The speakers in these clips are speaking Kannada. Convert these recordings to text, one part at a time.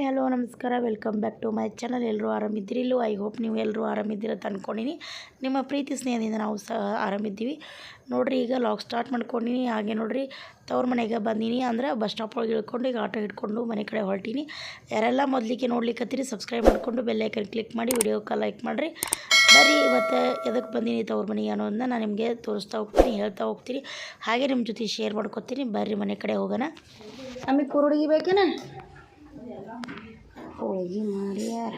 ಹಾಯ್, ಹಲೋ, ನಮಸ್ಕಾರ, welcome back to my channel. ಎಲ್ಲರೂ ಆರಾಮಿದ್ದೀರಿ? ಇಲ್ಲೂ ಐ ಹೋಪ್ ನೀವು ಎಲ್ಲರೂ ಆರಾಮಿದ್ದೀರ ಅಂತ ಅಂದ್ಕೊಂಡಿನಿ ನಿಮ್ಮ ಪ್ರೀತಿ ಸ್ನೇಹದಿಂದ ನಾವು ಸಹ ಆರಾಮಿದ್ದೀವಿ. ನೋಡಿರಿ, ಈಗ ಲಾಗ್ ಸ್ಟಾರ್ಟ್ ಮಾಡ್ಕೊಂಡಿನಿ. ಹಾಗೆ ನೋಡಿರಿ, ತವ್ರ ಮನೆಗೆ ಬಂದೀನಿ ಅಂದ್ರೆ ಬಸ್ ಸ್ಟಾಪ್ ಒಳಗೆ ಇಳ್ಕೊಂಡು ಈಗ ಆಟೋ ಹಿಡ್ಕೊಂಡು ಮನೆ ಕಡೆ ಹೊರಟೀನಿ. ಯಾರೆಲ್ಲ ಮೊದಲಿಗೆ ನೋಡ್ಲಿಕ್ಕತ್ತೀರಿ ಸಬ್ಸ್ಕ್ರೈಬ್ ಮಾಡ್ಕೊಂಡು ಬೆಲ್ಲೈಕನ್ ಕ್ಲಿಕ್ ಮಾಡಿ ವಿಡಿಯೋಕ್ಕೆ ಲೈಕ್ ಮಾಡಿರಿ. ಬರ್ರಿ, ಇವತ್ತು ಎದಕ್ಕೆ ಬಂದೀನಿ ತವ್ರ ಮನೆಗೆ ಅನ್ನೋದನ್ನ ನಾನು ನಿಮಗೆ ತೋರಿಸ್ತಾ ಹೋಗ್ತೀನಿ, ಹೇಳ್ತಾ ಹೋಗ್ತೀನಿ. ಹಾಗೆ ನಿಮ್ಮ ಜೊತೆ ಶೇರ್ ಮಾಡ್ಕೊತೀನಿ. ಬರ್ರಿ ಮನೆ ಕಡೆ ಹೋಗೋಣ. ನಮಗೆ ಕುರುಡಿಗೆ ಬೇಕೇನ? ಹೋಳಿಗೆ ಮಾಡ್ಯಾರ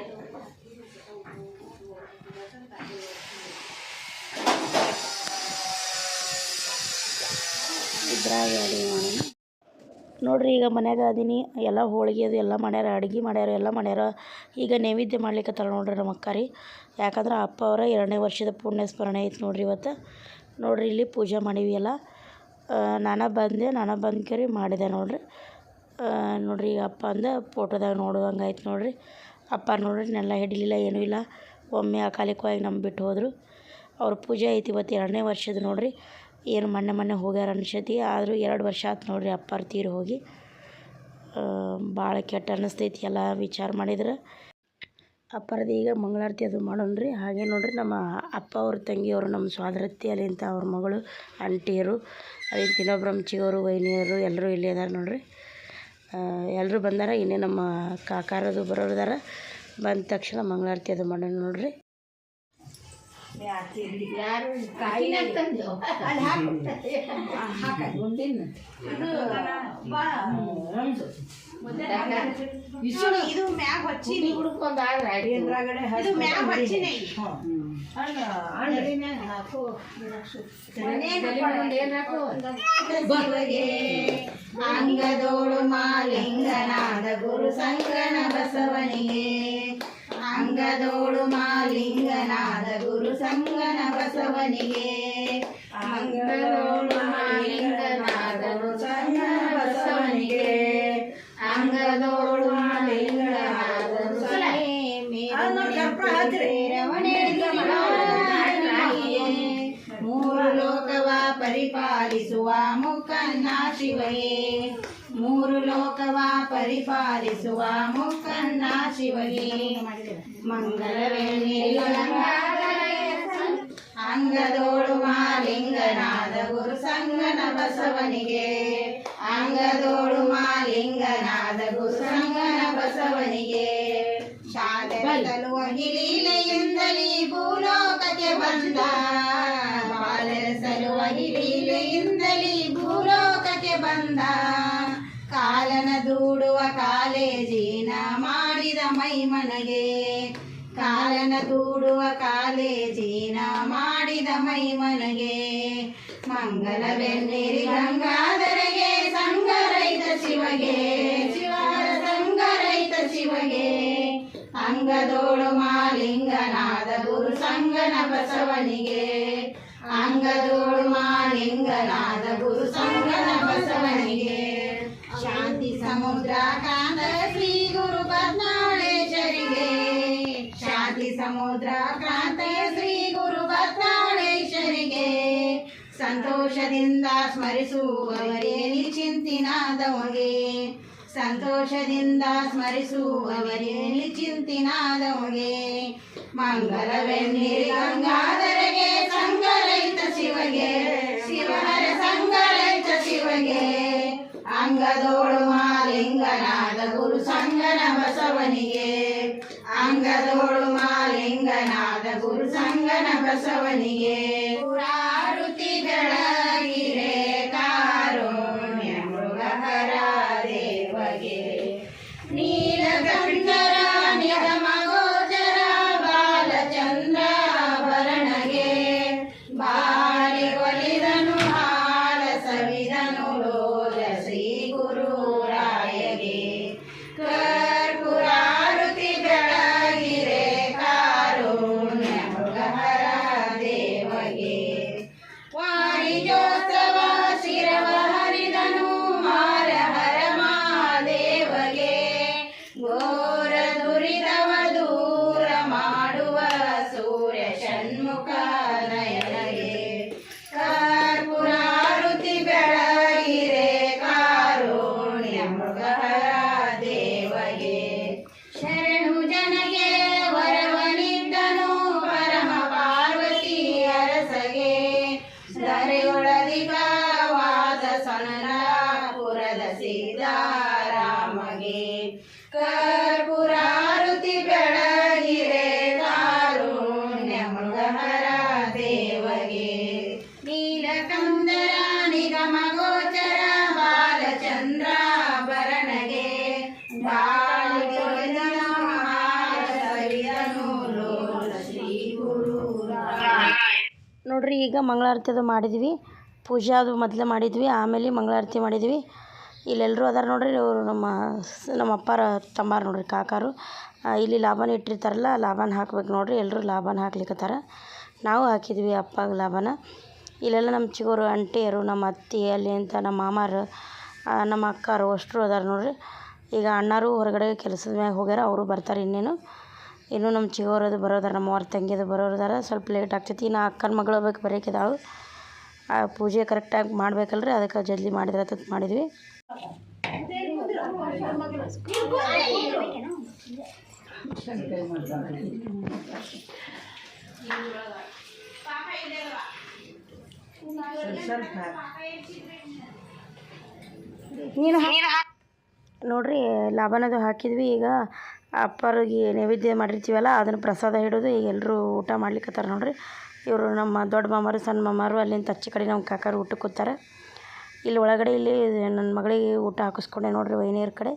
ಇದ್ರಾಗ ಅಡುಗೆ ಮಾಡೋಣ ನೋಡ್ರಿ, ಈಗ ಮನ್ಯಾಗ ಅದೀನಿ. ಎಲ್ಲ ಹೋಳಿಗೆ ಅದು, ಎಲ್ಲ ಮಾಡ್ಯಾರ, ಅಡುಗೆ ಮಾಡ್ಯಾರ, ಎಲ್ಲ ಮಾಡ್ಯಾರ. ಈಗ ನೈವೇದ್ಯ ಮಾಡ್ಲಿಕ್ಕತ್ತಾರ ನೋಡ್ರಿ ನಮ್ಮ ಅಕ್ಕ ರೀ. ಯಾಕಂದ್ರೆ ಅಪ್ಪ ಅವರ ಎರಡನೇ ವರ್ಷದ ಪುಣ್ಯ ಸ್ಮರಣೆ ಐತೆ ನೋಡ್ರಿ ಇವತ್ತು. ನೋಡ್ರಿ, ಇಲ್ಲಿ ಪೂಜೆ ಮಾಡೀವಿ ಎಲ್ಲ. ನಾನು ಬಂದೆ, ನಾನು ಬಂದು ಕರಿ ಮಾಡಿದೆ ನೋಡ್ರಿ. ನೋಡ್ರಿ ಅಪ್ಪ ಅಂದ ಫೋಟೋದಾಗ ನೋಡುವಂಗೆ ಆಯ್ತು ನೋಡಿರಿ. ಅಪ್ಪ ನೋಡ್ರಿ ನೆಲ್ಲ ಹಿಡಿಲಿಲ್ಲ, ಏನೂ ಇಲ್ಲ. ಒಮ್ಮೆ ಅಕಾಲಿಕವಾಗಿ ನಮ್ಮ ಬಿಟ್ಟು ಹೋದರು. ಅವ್ರ ಪೂಜೆ ಐತಿ ಇವತ್ತು ಎರಡನೇ ವರ್ಷದ ನೋಡಿರಿ. ಏನು ಮೊನ್ನೆ ಮೊನ್ನೆ ಹೋಗ್ಯಾರ ಅನ್ಸತಿ. ಆದರೂ ಎರಡು ವರ್ಷ ಆಯ್ತು ನೋಡ್ರಿ ಅಪ್ಪಾರ ತೀರಿ ಹೋಗಿ. ಭಾಳ ಕೆಟ್ಟ ಅನ್ನಿಸ್ತೈತಿ ಎಲ್ಲ ವಿಚಾರ ಮಾಡಿದ್ರೆ. ಅಪ್ಪರದ್ದು ಈಗ ಮಂಗಳಾರತಿ ಅದು ಮಾಡೋಣ ರೀ ಹಾಗೆ ನೋಡಿರಿ ನಮ್ಮ ಅಪ್ಪ ಅವ್ರ ತಂಗಿಯವರು ನಮ್ಮ ಸ್ವಾದರತ್ತಿ ಅಲ್ಲಿಂದ ಅವ್ರ ಮಗಳು ಅಂಟಿಯರು ಅಲ್ಲಿಂದ ಇನ್ನೊಬ್ರು ಅಮ್ಚಿಗವರು ವೈನಿಯರು ಎಲ್ಲರೂ ಇಲ್ಲಿ ಅದಾರ ನೋಡ್ರಿ. ಎಲ್ಲರೂ ಬಂದಾರ ಇನ್ನೇ ನಮ್ಮ ಕಾಕಾರದು ಬರೋರ್ದಾರ ಬಂದ ತಕ್ಷಣ ಮಂಗಳಾರತಿ ಅದು ಮಾಡೋಣ ನೋಡ್ರಿ. ಇದು ಮ್ಯಾಗ್ ಹಚ್ಚಿನಿ. ಇದು ಮ್ಯಾಗ್ ಹಚ್ಚಿನಿ. ಅಂಗದೋಳು ಮಾಲಿಂಗನಾದ ಗುರು ಸಂಗನ ಬಸವನಿಗೆ. ಅಂಗದೋಳು ಮಾಲಿಂಗನಾದ ಗುರು ಸಂಗನ ಬಸವನಿಗೆ. ಅಂಗದೋಳು ಮಾಲಿಂಗನಾದ ಗುರು ಸಂಗನ ಬಸವನಿಗೆ. ಅಂಗದೋಳು ಪರಿಪಾಲಿಸುವ ಮುಖನ್ನ ಶಿವಯೇ ಮೂರು ಲೋಕವ ಪರಿಪಾಲಿಸುವ ಮುಖನ್ನ ಶಿವಯೇ ಅಂಗದೋಳು ಮಾಲಿಂಗನಾದ ಗುರು ಸಂಗನ ಬಸವನಿಗೆ. ಅಂಗದೋಳು ಮಾಲಿಂಗನಾದ ಗುರು ಸಂಗನ ಬಸವನಿಗೆ. ಶಾಲೆಗಳು ಅಗಿಲೀಲೆಯಿಂದಲೇ ಭೂಲೋಕಕ್ಕೆ ಬಂದ. ದೂಡುವ ಕಾಲೇಜಿನ ಮಾಡಿದ ಮೈಮನಗೆ ಕಾಲನ ದೂಡುವ ಕಾಲೇಜಿನ ಮಾಡಿದ ಮೈಮನಗೆ ಮಂಗಲವೆನ್ನಿರಿ ಗಂಗಾಧರಗೆ ಸಂಗರೈತ ಶಿವಗೆ. ಶಿವರ ಸಂಗರೈತ ಶಿವಗೆ. ಅಂಗದೋಳು ಮಾಲಿಂಗನಾದ ಗುರು ಸಂಗನ ಬಸವನಿಗೆ. ಅಂಗದೋಳು ಮಾಲಿಂಗನಾದ ಗುರು ಸಂಗನ ಬಸವನಿಗೆ. ಶಾಂತಿ ಸಮುದ್ರ ಕಾಂದ ಶ್ರೀ ಗುರು ಪದ್ಮಾಳೇಶ್ವರಿಗೆ ಶಾಂತಿ ಸಮುದ್ರ ಕ್ರಾಂತಿಯ ಶ್ರೀ ಗುರು ಪದ್ಮಾಳೇಶ್ವರಿಗೆ ಸಂತೋಷದಿಂದ ಸ್ಮರಿಸುವವರೇ ನಿಚಿಂತಿನಾದವಗೆ ಸಂತೋಷದಿಂದ ಸ್ಮರಿಸುವವರೇ ನಿಚಿಂತಿನಾದವಗೆ ಮಂಗಲವೆನ್ನಿರಿ ಗಂಗಾಧರಗೆ ಸಂಗರೈತ ಶಿವಗೆ. ಶಿವಹರ ಸಂಗರೈತ ಶಿವಗೆ. ಅಂಗದೋಳು ಮಾಲಿಂಗನಾದ ಗುರು ಸಂಗನ ಬಸವನಿಗೆ. ಅಂಗದೋಳು ಮಾಲಿಂಗನಾದ ಗುರು ಸಂಗನ ಬಸವನಿಗೆ. ಪುರಾರುತಿ Boca. ಮಂಗಳಾರತಿ ಅದು ಮಾಡಿದ್ವಿ. ಪೂಜೆ ಅದು ಮೊದಲೇ ಮಾಡಿದ್ವಿ, ಆಮೇಲೆ ಮಂಗಳಾರತಿ ಮಾಡಿದ್ವಿ. ಇಲ್ಲೆಲ್ಲರೂ ಅದಾರ ನೋಡ್ರಿ ಅವರು ನಮ್ಮ ನಮ್ಮ ಅಪ್ಪಾರ ತಮ್ಮಾರ ನೋಡ್ರಿ ಕಾಕಾರು. ಇಲ್ಲಿ ಲಾಭನ ಇಟ್ಟಿರ್ತಾರಲ್ಲ, ಲಾಭನ ಹಾಕ್ಬೇಕು ನೋಡ್ರಿ ಎಲ್ಲರೂ ಲಾಭನ ಹಾಕ್ಲಿಕ್ಕತ್ತಾರ ನಾವು ಹಾಕಿದ್ವಿ ಅಪ್ಪಾಗ ಲಾಭನ. ಇಲ್ಲೆಲ್ಲ ನಮ್ಮ ಚಿಗೋರು, ಅಂಟಿಯರು, ನಮ್ಮ ಅತ್ತಿ, ಅಲ್ಲಿ ಅಂತ ನಮ್ಮ ಮಾಮಾರು ನಮ್ಮ ಅಕ್ಕಾರು ಅಷ್ಟರು ಅದಾರ ನೋಡ್ರಿ. ಈಗ ಅಣ್ಣಾರು ಹೊರಗಡೆ ಕೆಲಸದ ಮ್ಯಾಗ ಹೋಗ್ಯಾರ, ಅವರು ಬರ್ತಾರೆ ಇನ್ನೇನು. ಇನ್ನೂ ನಮ್ಮ ಚಿಗೋರದು ಬರೋದಾರ ನಮ್ಮ ಅವ್ರ ತಂಗಿದು ಬರೋದಾರ ಸ್ವಲ್ಪ ಲೇಟ್ ಆಗ್ತೈತಿ. ಇನ್ನು ಅಕ್ಕನ ಮಗಳು ಬೇಕು ಬರೋಕಿದ್ದಾಳು ಆ ಪೂಜೆ ಕರೆಕ್ಟಾಗಿ ಮಾಡ್ಬೇಕಲ್ರಿ ಅದಕ್ಕೆ ಜಲ್ದಿ ಮಾಡಿದ್ರೆ ಅಂತ ಮಾಡಿದ್ವಿ. ನೀನು ನೋಡ್ರಿ ಲಾಭನದು ಹಾಕಿದ್ವಿ ಈಗ. ಅಪ್ಪರಿಗೆ ನೈವೇದ್ಯ ಮಾಡಿರ್ತೀವಲ್ಲ, ಅದನ್ನು ಪ್ರಸಾದ ಹಿಡಿದು ಈಗ ಎಲ್ಲರೂ ಊಟ ಮಾಡ್ಲಿಕ್ಕತ್ತಾರ ನೋಡಿರಿ. ಇವರು ನಮ್ಮ ದೊಡ್ಡ ಮಾಮಾರು, ಸಣ್ಣ ಮಾಮಾರು, ಅಲ್ಲಿಂದ ತಚ್ಚಿ ಕಡೆ ನಮ್ಮ ಕಾಕಾರು ಊಟಕ್ಕೆ ಕೂತಾರೆ. ಇಲ್ಲಿ ಒಳಗಡೆ ಇಲ್ಲಿ ನನ್ನ ಮಗಳಿಗೆ ಊಟ ಹಾಕಿಸ್ಕೊಂಡೆ ನೋಡಿರಿ ವೈನಿಯರ ಕಡೆ.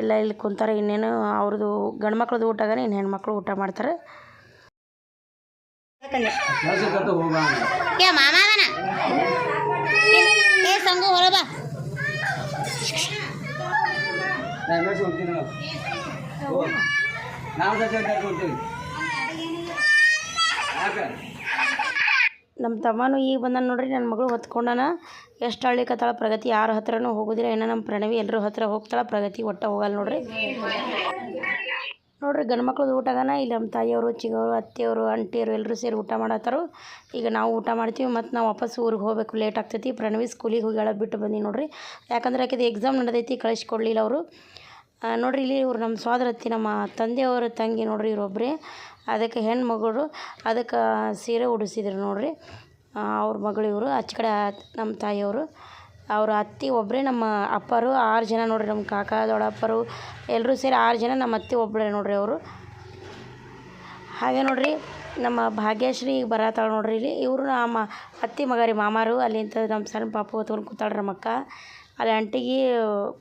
ಎಲ್ಲ ಇಲ್ಲಿ ಕುಂತಾರೆ, ಇನ್ನೇನು ಅವ್ರದ್ದು ಗಂಡು ಮಕ್ಳದ್ದು ಊಟಗಾನೆ ಇನ್ನು ಹೆಣ್ಮಕ್ಳು ಊಟ ಮಾಡ್ತಾರೆ. ಏ ಮಾಮ ನಮ್ಮ ತಮ್ಮನೂ ಈಗ ಬಂದಾನ ನೋಡ್ರಿ ನನ್ನ ಮಗಳು ಹೊತ್ಕೊಂಡಾನ. ಎಷ್ಟು ಹಳ್ಳಿಕತ್ತಾಳ ಪ್ರಗತಿ, ಯಾರ ಹತ್ರನೂ ಹೋಗೋದಿಲ್ಲ. ಏನೋ ನಮ್ಮ ಪ್ರಣವಿ ಎಲ್ಲರೂ ಹತ್ರ ಹೋಗ್ತಾಳ, ಪ್ರಗತಿ ಒಟ್ಟ ಹೋಗಲ್ಲ ನೋಡ್ರಿ. ನೋಡ್ರಿ, ಗಂಡು ಮಕ್ಳದ್ದು ಊಟಗನ ಇಲ್ಲಿ ನಮ್ಮ ತಾಯಿಯವರು, ಚಿಗವರು, ಅತ್ತೆಯವರು ಅಂಟಿಯವರು ಎಲ್ಲರೂ ಸೇರಿ ಊಟ ಮಾಡತ್ತಾರು. ಈಗ ನಾವು ಊಟ ಮಾಡ್ತೀವಿ ಮತ್ತು ನಾವು ವಾಪಸ್ ಊರಿಗೆ ಹೋಗಬೇಕು. ಲೇಟ್ ಆಗ್ತೈತಿ. ಪ್ರಣವಿ ಸ್ಕೂಲಿಗೆ ಹೋಗಿ ಬಿಟ್ಟು ಬನ್ನಿ ನೋಡ್ರಿ. ಯಾಕಂದ್ರೆ ಆಕೆದು ಎಕ್ಸಾಮ್ ನಡೆದೈತಿ ಕಳಿಸ್ಕೊಡ್ಲಿಲ್ಲ ಅವರು. ನೋಡ್ರಿ ಇಲ್ಲಿ ಇವ್ರು ನಮ್ಮ ಸೋದರತ್ತಿ ನಮ್ಮ ತಂದೆಯವರ, ತಂಗಿ ನೋಡ್ರಿ ಇವರೊಬ್ಬರೇ ಅದಕ್ಕೆ ಹೆಣ್ಣು ಮಗಳು ಅದಕ್ಕೆ ಸೀರೆ ಉಡಿಸಿದ್ರು ನೋಡ್ರಿ. ಅವ್ರ ಮಗಳು ಇವರು ಆಚೆ ಕಡೆ ನಮ್ಮ ತಾಯಿಯವರು. ಅವ್ರ ಅತ್ತಿ ಒಬ್ಬರೇ ನಮ್ಮ ಅಪ್ಪರು, ಆರು ಜನ ನೋಡ್ರಿ ನಮ್ಮ ಕಾಕ, ದೊಡ್ಡಪ್ಪರು. ಎಲ್ಲರೂ ಸೇರಿ ಆರು ಜನ ನಮ್ಮ ಅತ್ತಿ ಒಬ್ಬರೇ ನೋಡ್ರಿ ಅವರು. ಹಾಗೆ ನೋಡ್ರಿ, ನಮ್ಮ ಭಾಗ್ಯಶ್ರೀ ಈಗ ಬರತ್ತಾಳೆ ನೋಡ್ರಿ ಇಲ್ಲಿ. ಇವರು ನಮ್ಮ ಅತ್ತಿ ಮಗ ರೀ, ಮಾಮಾರು. ಅಲ್ಲಿಂದ ನಮ್ಮ ಸಣ್ಣ ಪಾಪು ಹೊತ್ಕೊಂಡು ಕೂತಾಳ್ರಿ ನಮ್ಮ ಅಕ್ಕ. ಅಲ್ಲಿ ಅಂಟಿಗೆ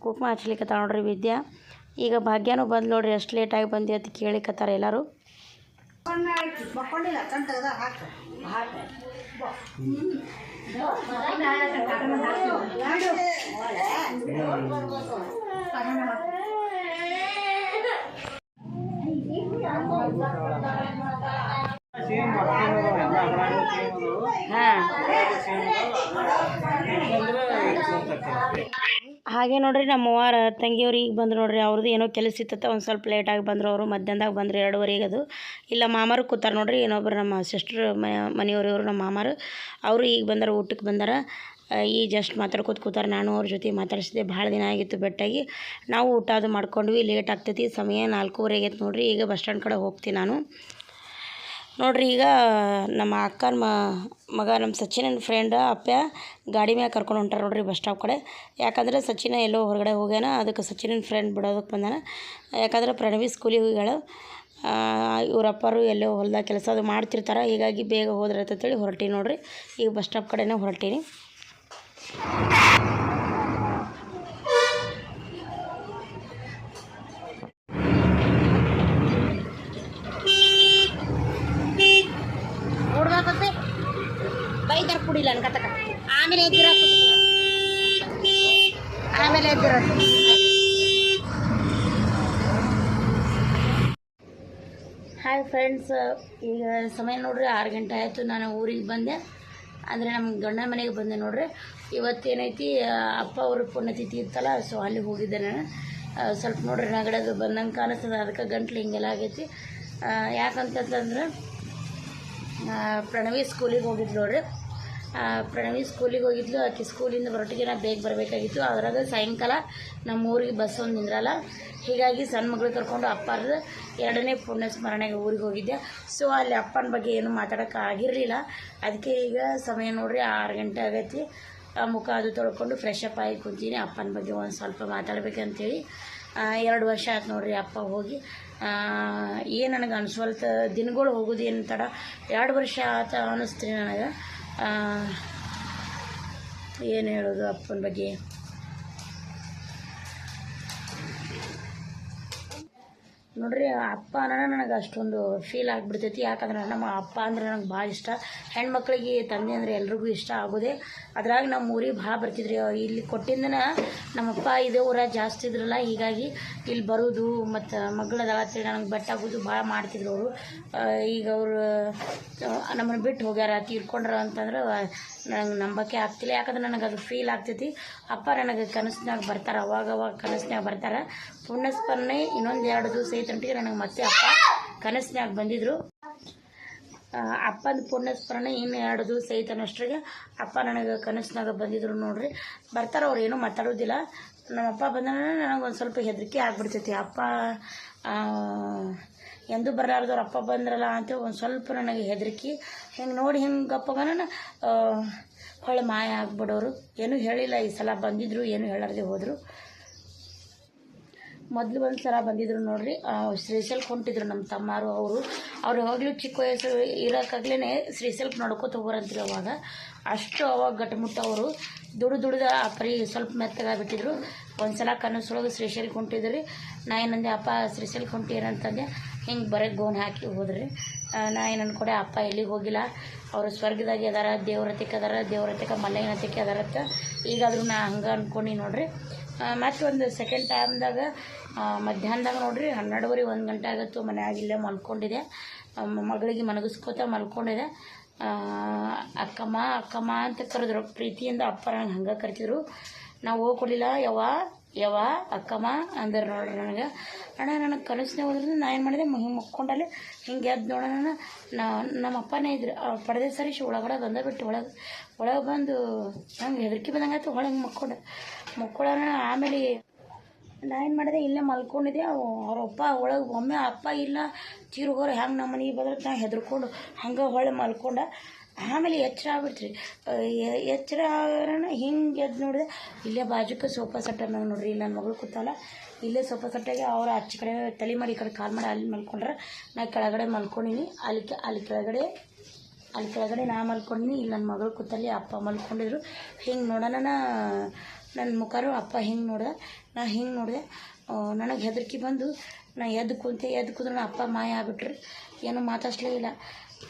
ಕುಕ್ಮ ಹಚ್ಲಿಕ್ಕತ್ತಾಳ ನೋಡ್ರಿ ವಿದ್ಯಾ. ಈಗ ಭಾಗ್ಯನೂ ಬಂದು ನೋಡ್ರಿ ಎಷ್ಟು ಲೇಟಾಗಿ ಬಂದಿ ಅಂತ ಕೇಳಿಕತ್ತಾರ ಎಲ್ಲರೂ. ಹಾಗೆ ನೋಡ್ರಿ ನಮ್ಮ ಅವ್ವಾರ ತಂಗಿಯವ್ರು ಈಗ ಬಂದ್ರು ನೋಡ್ರಿ ಅವ್ರದ್ದು ಏನೋ ಕೆಲಸ ಇತ್ತ ಒಂದು ಸ್ವಲ್ಪ ಲೇಟಾಗಿ ಬಂದರು ಅವರು, ಮಧ್ಯಾಹ್ನದಾಗ ಬಂದರು ಎರಡುವರೆಗೆ ಅದು. ಇಲ್ಲ ಮಾಮಾರು ಕೂತಾರೆ ನೋಡ್ರಿ ಏನೊಬ್ರು ನಮ್ಮ ಸಿಸ್ಟ್ರ್ ಮನೆಯವರು ಇವರು ನಮ್ಮ ಮಾಮಾರು. ಅವರು ಈಗ ಬಂದಾರ ಊಟಕ್ಕೆ ಬಂದಾರ. ಈ ಜಸ್ಟ್ ಮಾತಾಡ್ಕೋತ ಕೂತಾರೆ, ನಾನು ಅವ್ರ ಜೊತೆ ಮಾತಾಡಿಸಿದೆ ಭಾಳ ದಿನ ಆಗಿತ್ತು ಬೆಟ್ಟಾಗಿ ನಾವು ಊಟ ಅದು ಮಾಡ್ಕೊಂಡ್ವಿ ಲೇಟ್ ಆಗ್ತೈತಿ, ಸಮಯ ನಾಲ್ಕೂವರೆಗೆ ನೋಡ್ರಿ, ಈಗ ಬಸ್ ಸ್ಟ್ಯಾಂಡ್ ಕಡೆ ಹೋಗ್ತೀನಿ ನಾನು. ನೋಡ್ರಿ, ಈಗ ನಮ್ಮ ಅಕ್ಕನ ಮಗ ನಮ್ಮ ಸಚಿನನ ಫ್ರೆಂಡ್ ಅಪ್ಪ ಗಾಡಿ ಮ್ಯಾಗ ಕರ್ಕೊಂಡು ಹೊಂಟಾರ ನೋಡ್ರಿ ಬಸ್ ಸ್ಟಾಪ್ ಕಡೆ. ಯಾಕಂದ್ರೆ ಸಚಿನ ಎಲ್ಲೋ ಹೊರಗಡೆ ಹೋಗ್ಯಾನ, ಅದಕ್ಕೆ ಸಚಿನನ ಫ್ರೆಂಡ್ ಬಿಡೋದಕ್ಕೆ ಬಂದಾನ. ಯಾಕಂದ್ರೆ ಪ್ರಣವಿ ಸ್ಕೂಲಿಗೆ ಹೋಗ್ಯಾಳು. ಇವರಪ್ಪರು ಎಲ್ಲೋ ಹೊಲ್ದಾಗ ಕೆಲಸ ಅದು ಮಾಡ್ತಿರ್ತಾರೆ, ಹೀಗಾಗಿ ಬೇಗ ಹೋದ್ರೆ ಅಂತೇಳಿ ಹೊರಟೀನಿ ನೋಡ್ರಿ. ಈಗ ಬಸ್ ಸ್ಟಾಪ್ ಕಡೆನೇ ಹೊರಟೀನಿ. ಬೈದರ್ ಕುಡಿಲ್ಲ ಅನ್ಕತಕ ಆಮೇಲೆ ಎದ್ದಿರ ಆಮೇಲೆ ಎದ್ದಿರ ಹಾಯ್ ಫ್ರೆಂಡ್ಸ್ ಈಗ ಸಮಯ ನೋಡ್ರಿ, ಆರು ಗಂಟೆ ಆಯಿತು, ನಾನು ಊರಿಗೆ ಬಂದೆ. ಅಂದರೆ ನಮ್ಮ ಗಂಡನ ಮನೆಗೆ ಬಂದೆ ನೋಡ್ರಿ. ಇವತ್ತೇನೈತಿ ಅಪ್ಪ ಅವ್ರ ಪುಣ್ಯತಿಥಿ ಇತ್ತಲ್ಲ ಸೊ ಅಲ್ಲಿ ಹೋಗಿದ್ದೆ ನಾನು. ಸ್ವಲ್ಪ ನೋಡ್ರಿ ನಗಡದು ಬಂದಂಗೆ ಕಾಣಿಸ್ತದೆ, ಅದಕ್ಕೆ ಗಂಟ್ಲು ಹಿಂಗೆಲ್ಲ ಆಗೈತಿ. ಯಾಕಂತಂತಂದ್ರೆ ಪ್ರಣವಿ ಸ್ಕೂಲಿಗೆ ಹೋಗಿದ್ದು ನೋಡ್ರಿ. ಪ್ರಣವಿ ಸ್ಕೂಲಿಗೆ ಹೋಗಿದ್ಲು. ಆಕೆ ಸ್ಕೂಲಿಂದ ಬರೋಟಿಗೆ ನಾ ಬೇಗ ಬರಬೇಕಾಗಿತ್ತು. ಅದ್ರಾಗ ಸಾಯಂಕಾಲ ನಮ್ಮ ಊರಿಗೆ ಬಸ್ ಒಂದು ನಿಂದ್ರಲ್ಲ. ಹೀಗಾಗಿ ಸಣ್ಣ ಮಗಳು ಕರ್ಕೊಂಡು ಅಪ್ಪಾರ ಎರಡನೇ ಪುಣ್ಯ ಸ್ಮರಣೆಗೆ ಊರಿಗೆ ಹೋಗಿದ್ದೆ. ಸೊ ಅಲ್ಲಿ ಅಪ್ಪನ ಬಗ್ಗೆ ಏನು ಮಾತಾಡೋಕೆ ಆಗಿರಲಿಲ್ಲ. ಅದಕ್ಕೆ ಈಗ ಸಮಯ ನೋಡ್ರಿ, ಆರು ಗಂಟೆ ಆಗೈತಿ. ಮುಖ ಅದು ತೊಳ್ಕೊಂಡು ಫ್ರೆಶ್ ಅಪ್ ಆಗಿ ಕುಂತೀನಿ ಅಪ್ಪನ ಬಗ್ಗೆ ಒಂದು ಸ್ವಲ್ಪ ಮಾತಾಡ್ಬೇಕಂತೇಳಿ. ಎರಡು ವರ್ಷ ಆಯ್ತು ನೋಡ್ರಿ ಅಪ್ಪ ಹೋಗಿ. ಏನು ನನಗೆ ಅನ್ಸ್ವಲ್ತ, ದಿನಗಳು ಹೋಗೋದು ಏನು ತಡ? ಎರಡು ವರ್ಷ ಆತ ಅನ್ನಿಸ್ತೀನಿ ನನಗೆ. ಏನು ಹೇಳೋದು ಅಪ್ಪನ ಬಗ್ಗೆ? ನೋಡ್ರಿ ಅಪ್ಪ ಅನ್ನೋಣ ನನಗೆ ಅಷ್ಟೊಂದು ಫೀಲ್ ಆಗಿಬಿಡ್ತೈತಿ. ಯಾಕಂದ್ರೆ ನಮ್ಮ ಅಪ್ಪ ಅಂದ್ರೆ ನನಗೆ ಭಾಳ ಇಷ್ಟ. ಹೆಣ್ಮಕ್ಳಿಗೆ, ತಂದೆ ಅಂದರೆ ಎಲ್ರಿಗೂ ಇಷ್ಟ ಆಗೋದೆ. ಅದ್ರಾಗ ನಮ್ಮ ಊರಿಗೆ ಭಾಳ ಬರ್ತಿದ್ರಿ. ಇಲ್ಲಿ ಕೊಟ್ಟಿಂದನ ನಮ್ಮಪ್ಪ ಇದೇ ಊರ ಜಾಸ್ತಿ ಇದ್ರಲ್ಲ, ಹೀಗಾಗಿ ಇಲ್ಲಿ ಬರೋದು ಮತ್ತು ಮಗಳದ ಅಂತೇಳಿ ನನಗೆ ಬೆಟ್ಟಾಗೋದು ಭಾಳ ಮಾಡ್ತಿದ್ರು ಅವರು. ಈಗ ಅವರು ನಮ್ಮನ್ನು ಬಿಟ್ಟು ಹೋಗ್ಯಾರ, ತೀರ್ಕೊಂಡ್ರ ಅಂತಂದ್ರೆ ನನಗೆ ನಂಬಕ್ಕೆ ಆಗ್ತಿಲ್ಲ. ಯಾಕಂದ್ರೆ ನನಗೆ ಅದು ಫೀಲ್ ಆಗ್ತೈತಿ. ಅಪ್ಪ ನನಗೆ ಕನಸಿನಾಗ ಬರ್ತಾರೆ, ಅವಾಗ ಅವಾಗ ಕನಸಿನಾಗ ಬರ್ತಾರೆ. ಪುಣ್ಯಸ್ಮರಣೆ ಇನ್ನೊಂದು ಎರಡು ದಿವಸ ಐತಂಟಿಗೆ ನನಗೆ ಮತ್ತೆ ಅಪ್ಪ ಕನಸಿನಾಗ ಬಂದಿದ್ರು. ಅಪ್ಪನ ಪುಣ್ಯಸ್ಮರಣೆ ಇನ್ನು ಎರಡು ದಿವಸ ಐತನಷ್ಟ್ರಿಗೆ ಅಪ್ಪ ನನಗೆ ಕನಸಿನಾಗ ಬಂದಿದ್ರು ನೋಡ್ರಿ. ಬರ್ತಾರೆ ಅವ್ರು ಏನೂ ಮಾತಾಡೋದಿಲ್ಲ. ನಮ್ಮಪ್ಪ ಬಂದ ನನಗೆ ಒಂದು ಸ್ವಲ್ಪ ಹೆದರಿಕೆ ಆಗ್ಬಿಡ್ತೈತಿ. ಅಪ್ಪ ಎಂದೂ ಬರಲಾರ್ದವ್ರ ಅಪ್ಪ ಬಂದ್ರಲ್ಲ ಅಂತ ಒಂದು ಸ್ವಲ್ಪ ನನಗೆ ಹೆದರಿಕೆ. ಹಿಂಗೆ ನೋಡಿ ಹಿಂಗೆ ಗಪ್ಪಗನ ಹೊಳ್ಳಿ ಮಾಯ ಆಗ್ಬಿಡೋರು. ಏನೂ ಹೇಳಿಲ್ಲ, ಈ ಸಲ ಬಂದಿದ್ರು, ಏನೂ ಹೇಳಾರ್ದೆ ಹೋದರು. ಮೊದಲು ಒಂದು ಸಲ ಬಂದಿದ್ರು ನೋಡ್ರಿ ಶ್ರೀಶೈಲ್ಕ್ ಹೊಂಟಿದ್ರು ನಮ್ಮ ತಮ್ಮಾರು, ಅವರು. ಅವ್ರು ಯಾವಾಗಲೂ ಚಿಕ್ಕ ವಯಸ್ಸು ಇರೋಕ್ಕಾಗ್ಲೇ ಶ್ರೀಶೈಲ್ಕ್ ನೋಡ್ಕೋತ ಹೋಗೋರಂತ್ರಿ ಅವಾಗ. ಅಷ್ಟು ಅವಾಗ ಗಟ್ಟಮುಟ್ಟವರು ದುಡು ದುಡ್ದು, ಆ, ಪರಿ ಸ್ವಲ್ಪ ಮೆತ್ತಗಾಗ್ಬಿಟ್ಟಿದ್ರು ಒಂದು ಸಲ ಕನಸೊಳಗೆ ಶ್ರೀಶೈಲ್ ಹೊಂಟಿದ್ರು. ರೀ ನಾ ಏನಂದೆ ಅಪ್ಪ ಶ್ರೀಶೈಲಕ್ಕೆ ಹೊಂಟೀರಂತಂದೆ ಹಿಂಗೆ ಬರೀ ಗೋನ್ ಹಾಕಿ ಹೋದ್ರಿ. ನಾ ಏನು ಅನ್ಕೊಡೆ ಅಪ್ಪ ಎಲ್ಲಿಗೆ ಹೋಗಿಲ್ಲ. ಅವರು ಸ್ವರ್ಗದಾಗೆ ಅದಾರ ದೇವ್ರತಿಗೆ ಅದಾರ ದೇವ್ರತಿಕ ಮಲ್ಲಯ್ಯನತಿಗೆ ಅದಾರತ್ತ ಈಗಾದರೂ ನಾ ಹಂಗೆ ಅನ್ಕೊಂಡು ನೋಡ್ರಿ. ಮತ್ತು ಒಂದು ಸೆಕೆಂಡ್ ಟೈಮ್ದಾಗ ಮಧ್ಯಾಹ್ನದಾಗ ನೋಡ್ರಿ, ಹನ್ನೆರಡುವರೆ ಒಂದು ಗಂಟೆ ಆಗತ್ತು, ಮನ್ಯಾಗ ಇಲ್ಲೇ ಮಲ್ಕೊಂಡಿದೆ ಮಗಳಿಗೆ ಮಲಗಿಸ್ಕೋತ ಮಲ್ಕೊಂಡಿದೆ ಅಕ್ಕಮ್ಮ ಅಕ್ಕಮ್ಮ ಅಂತ ಕರೆದ್ರು, ಪ್ರೀತಿಯಿಂದ ಅಪ್ಪ ನಂಗೆ ಹಂಗೆ ಕರಿತಿದ್ರು. ನಾವು ಹೋಗಿ ಕೊಡಲಿಲ್ಲ, ಯವ್ವ. ಯವ್ವ, ಅಕ್ಕಮ್ಮ, ಅಂದ್ರೆ ನೋಡ್ರಿ ನನಗೆ. ಅಣ್ಣ ನನಗೆ ಕಲಿಸ್ತೇ ಹೋದ್ರೆ ನಾ ಏನು ಮಾಡಿದೆ? ಹಿಂಗೆ ಮುಕ್ಕೊಂಡಲ್ಲಿ ಹಿಂಗೆ ಎದ್ದು ನೋಡೋಣ ನಾ ನಮ್ಮ ಅಪ್ಪನೇ ಇದ್ರು ಪಡೆದ ಸರಿ ಒಳಗಡೆ ಬಂದ ಬಿಟ್ಟು ಒಳಗೆ ಒಳಗೆ ಬಂದು ನಂಗೆ ಹೆದರಿಕೆ ಬಂದಂಗೆ ಆಯ್ತು ಒಳಗೆ ಮುಕ್ಕೊಂಡೆ. ಮುಕ್ಕೊಳ್ಳೋಣ, ಆಮೇಲೆ ನಾ ಏನು ಮಾಡಿದೆ? ಇಲ್ಲೇ ಮಲ್ಕೊಂಡಿದ್ದೆ. ಅವ್ರಪ್ಪ ಒಳಗೆ, ಒಮ್ಮೆ ಅಪ್ಪ ಇಲ್ಲ, ತೀರ್ಗೋರು ಹೆಂಗೆ ನಮ್ಮ ಮನೆಗೆ ಬಂದ್ರೆ ನಾ ಹೆದರ್ಕೊಂಡು ಹಂಗೆ ಹೊಳೆ ಮಲ್ಕೊಂಡ. ಆಮೇಲೆ ಎಚ್ಚರ ಆಗ್ಬಿಟ್ರಿ. ಎಚ್ಚರ ಆಗೋಣ ಹಿಂಗೆ ಎದ್ದು ನೋಡಿದೆ ಇಲ್ಲೇ ಬಾಜುಕ ಸೋಫಾ ಸೆಟ್ ಅನ್ನೋದು ನೋಡ್ರಿ ನನ್ನ ಮಗಳು ಕೂತಲ್ಲ ಇಲ್ಲೇ ಸೋಫಾ ಸೆಟ್ಟಾಗೆ ಅವ್ರು ಆಚೆ ಕಡೆ ತಲೆ ಮಾಡಿ ಈ ಕಡೆ ಕಾಲು ಮಾಡಿ ಅಲ್ಲಿ ಮಲ್ಕೊಂಡ್ರೆ, ನಾ ಕೆಳಗಡೆ ಮಲ್ಕೊಂಡಿನಿ ಅಲ್ಲಿ ಅಲ್ಲಿ ಕೆಳಗಡೆ ಅಲ್ಲಿ ಕೆಳಗಡೆ ನಾ ಮಲ್ಕೊಂಡಿನಿ, ಇಲ್ಲಿ ನನ್ನ ಮಗಳು ಕೂತಲ್ಲಿ ಅಪ್ಪ ಮಲ್ಕೊಂಡಿದ್ರು. ಹಿಂಗೆ ನೋಡೋಣ ನನ್ನ ಮುಖರು ಅಪ್ಪ ಹಿಂಗೆ ನೋಡ್ದೆ, ನಾ ಹಿಂಗೆ ನೋಡಿದೆ ನನಗೆ ಹೆದರಿಕೆ ಬಂದು, ನಾ ಎದ್ದು ಕುಂತೆ ಎದ್ದು ಕುಂದ್ರೆ ಅಪ್ಪ ಮಾಯ ಆಗ್ಬಿಟ್ರಿ. ಏನೂ ಮಾತಾಡ್ಸ್ಲೇ ಇಲ್ಲ.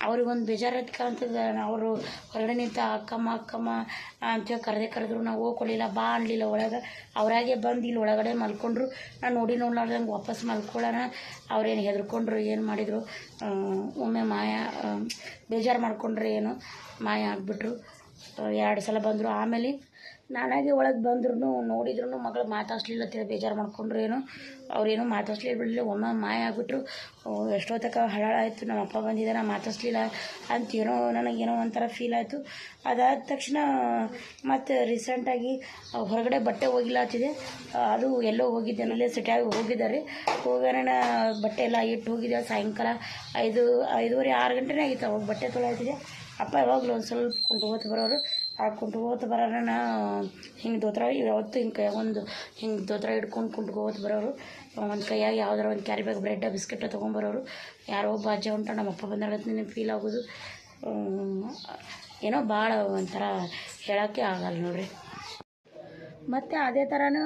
ಅವ್ರಿಗೊಂದು ಬೇಜಾರತ್ ಕಾಣ್ತದೆ ಅವರು ಹೊರಗಡೆ ನಿಂತ ಅಕ್ಕಮ್ಮ ಅಕ್ಕಮ್ಮ ಅಂತೇಳಿ ಕರೆದೇ ಕರೆದ್ರು, ನಾವು ಹೋಗ್ಕೊಳ್ಳಿಲ್ಲ ಬಾ ಅನ್ಲಿಲ್ಲ ಒಳಗೆ. ಅವರಾಗೆ ಬಂದು ಇಲ್ಲಿ ಒಳಗಡೆ ಮಲ್ಕೊಂಡ್ರು. ನಾನು ನೋಡಿ ನೋಡ್ಲಾರ್ದಂಗೆ ವಾಪಸ್ ಮಲ್ಕೊಳ್ಳೋಣ ಅವ್ರೇನು ಹೆದರ್ಕೊಂಡ್ರು, ಏನು ಮಾಡಿದರು ಒಮ್ಮೆ ಮಾಯ ಬೇಜಾರು ಮಾಡ್ಕೊಂಡ್ರೆ ಏನು, ಮಾಯ ಆಗಿಬಿಟ್ರು. ಎರಡು ಸಲ ಬಂದರು ಆಮೇಲೆ ನಾನಾಗೆ ಒಳಗೆ ಬಂದ್ರು ನೋಡಿದ್ರು ಮಗಳು ಮಾತಾಡ್ಸ್ಲಿಲ್ಲ ಅಂತೇಳಿ ಬೇಜಾರು ಮಾಡ್ಕೊಂಡ್ರು ಏನು. ಅವ್ರೇನು ಮಾತಾಡ್ಸ್ಲಿಲ್ಲ ಬಿಡಲಿಲ್ಲ ಒಮ್ಮೆ ಮಾಯ ಆಗಿಬಿಟ್ರು. ಎಷ್ಟೊತ್ತಕ ಹಳಾಳ ಆಯಿತು ನಮ್ಮ ಅಪ್ಪ ಬಂದಿದ್ದ ನಾನು ಮಾತಾಡ್ಸ್ಲಿಲ್ಲ ಅಂತೇನೋ ನನಗೇನೋ ಒಂಥರ ಫೀಲ್ ಆಯಿತು. ಅದಾದ ತಕ್ಷಣ ಮತ್ತು ರೀಸೆಂಟಾಗಿ ಹೊರಗಡೆ ಬಟ್ಟೆ ಹೋಗಿಲ್ಲ ಅದು ಎಲ್ಲೋ ಹೋಗಿದ್ದೆ ನಲ್ಲೇ ಸಿಟಿಯಾಗಿ ಹೋಗಿದ್ದಾರೆ. ಹೋಗೋಣ ಬಟ್ಟೆ ಎಲ್ಲ ಇಟ್ಟು ಹೋಗಿದ್ದೆ, ಸಾಯಂಕಾಲ ಐದು, ಐದುವರೆ, ಆರು ಗಂಟೆನೇ ಆಗಿತ್ತು ಅವಾಗ ಬಟ್ಟೆ ತೊಳೆಯುತ್ತಿದೆ ಅಪ್ಪ ಯಾವಾಗಲೂ ಒಂದು ಸ್ವಲ್ಪ ಕುಂಟು ಹೋಗ್ತಾ ಬರೋರು. ಕುಂಟು ಹೋತು ಬರೋಣ ಹಿಂಗೆ ದೋತ್ರ ಯಾವತ್ತು ಹಿಂಗೆ ಒಂದು ಹಿಂಗೆ ದೋತ್ರ ಹಿಡ್ಕೊಂಡು ಕುಂಟು ಹೋತ ಬರೋರು. ಒಂದು ಕೈಯಾಗ ಯಾವ್ದಾರ ಒಂದು ಕ್ಯಾರಿ ಬ್ಯಾಗ್ ಬ್ರೆಡ್ ಬಿಸ್ಕೆಟ್ ತೊಗೊಂಬರೋರು ಯಾರೋ ಒಬ್ಬ ಅಜ್ಜ ಹೊಂಟ ನಮ್ಮ ಅಪ್ಪ ಬಂದಾಗ ಫೀಲ್ ಆಗೋದು. ಏನೋ ಭಾಳ ಒಂಥರ ಹೇಳೋಕ್ಕೆ ಆಗಲ್ಲ ನೋಡ್ರಿ. ಮತ್ತು ಅದೇ ಥರನೂ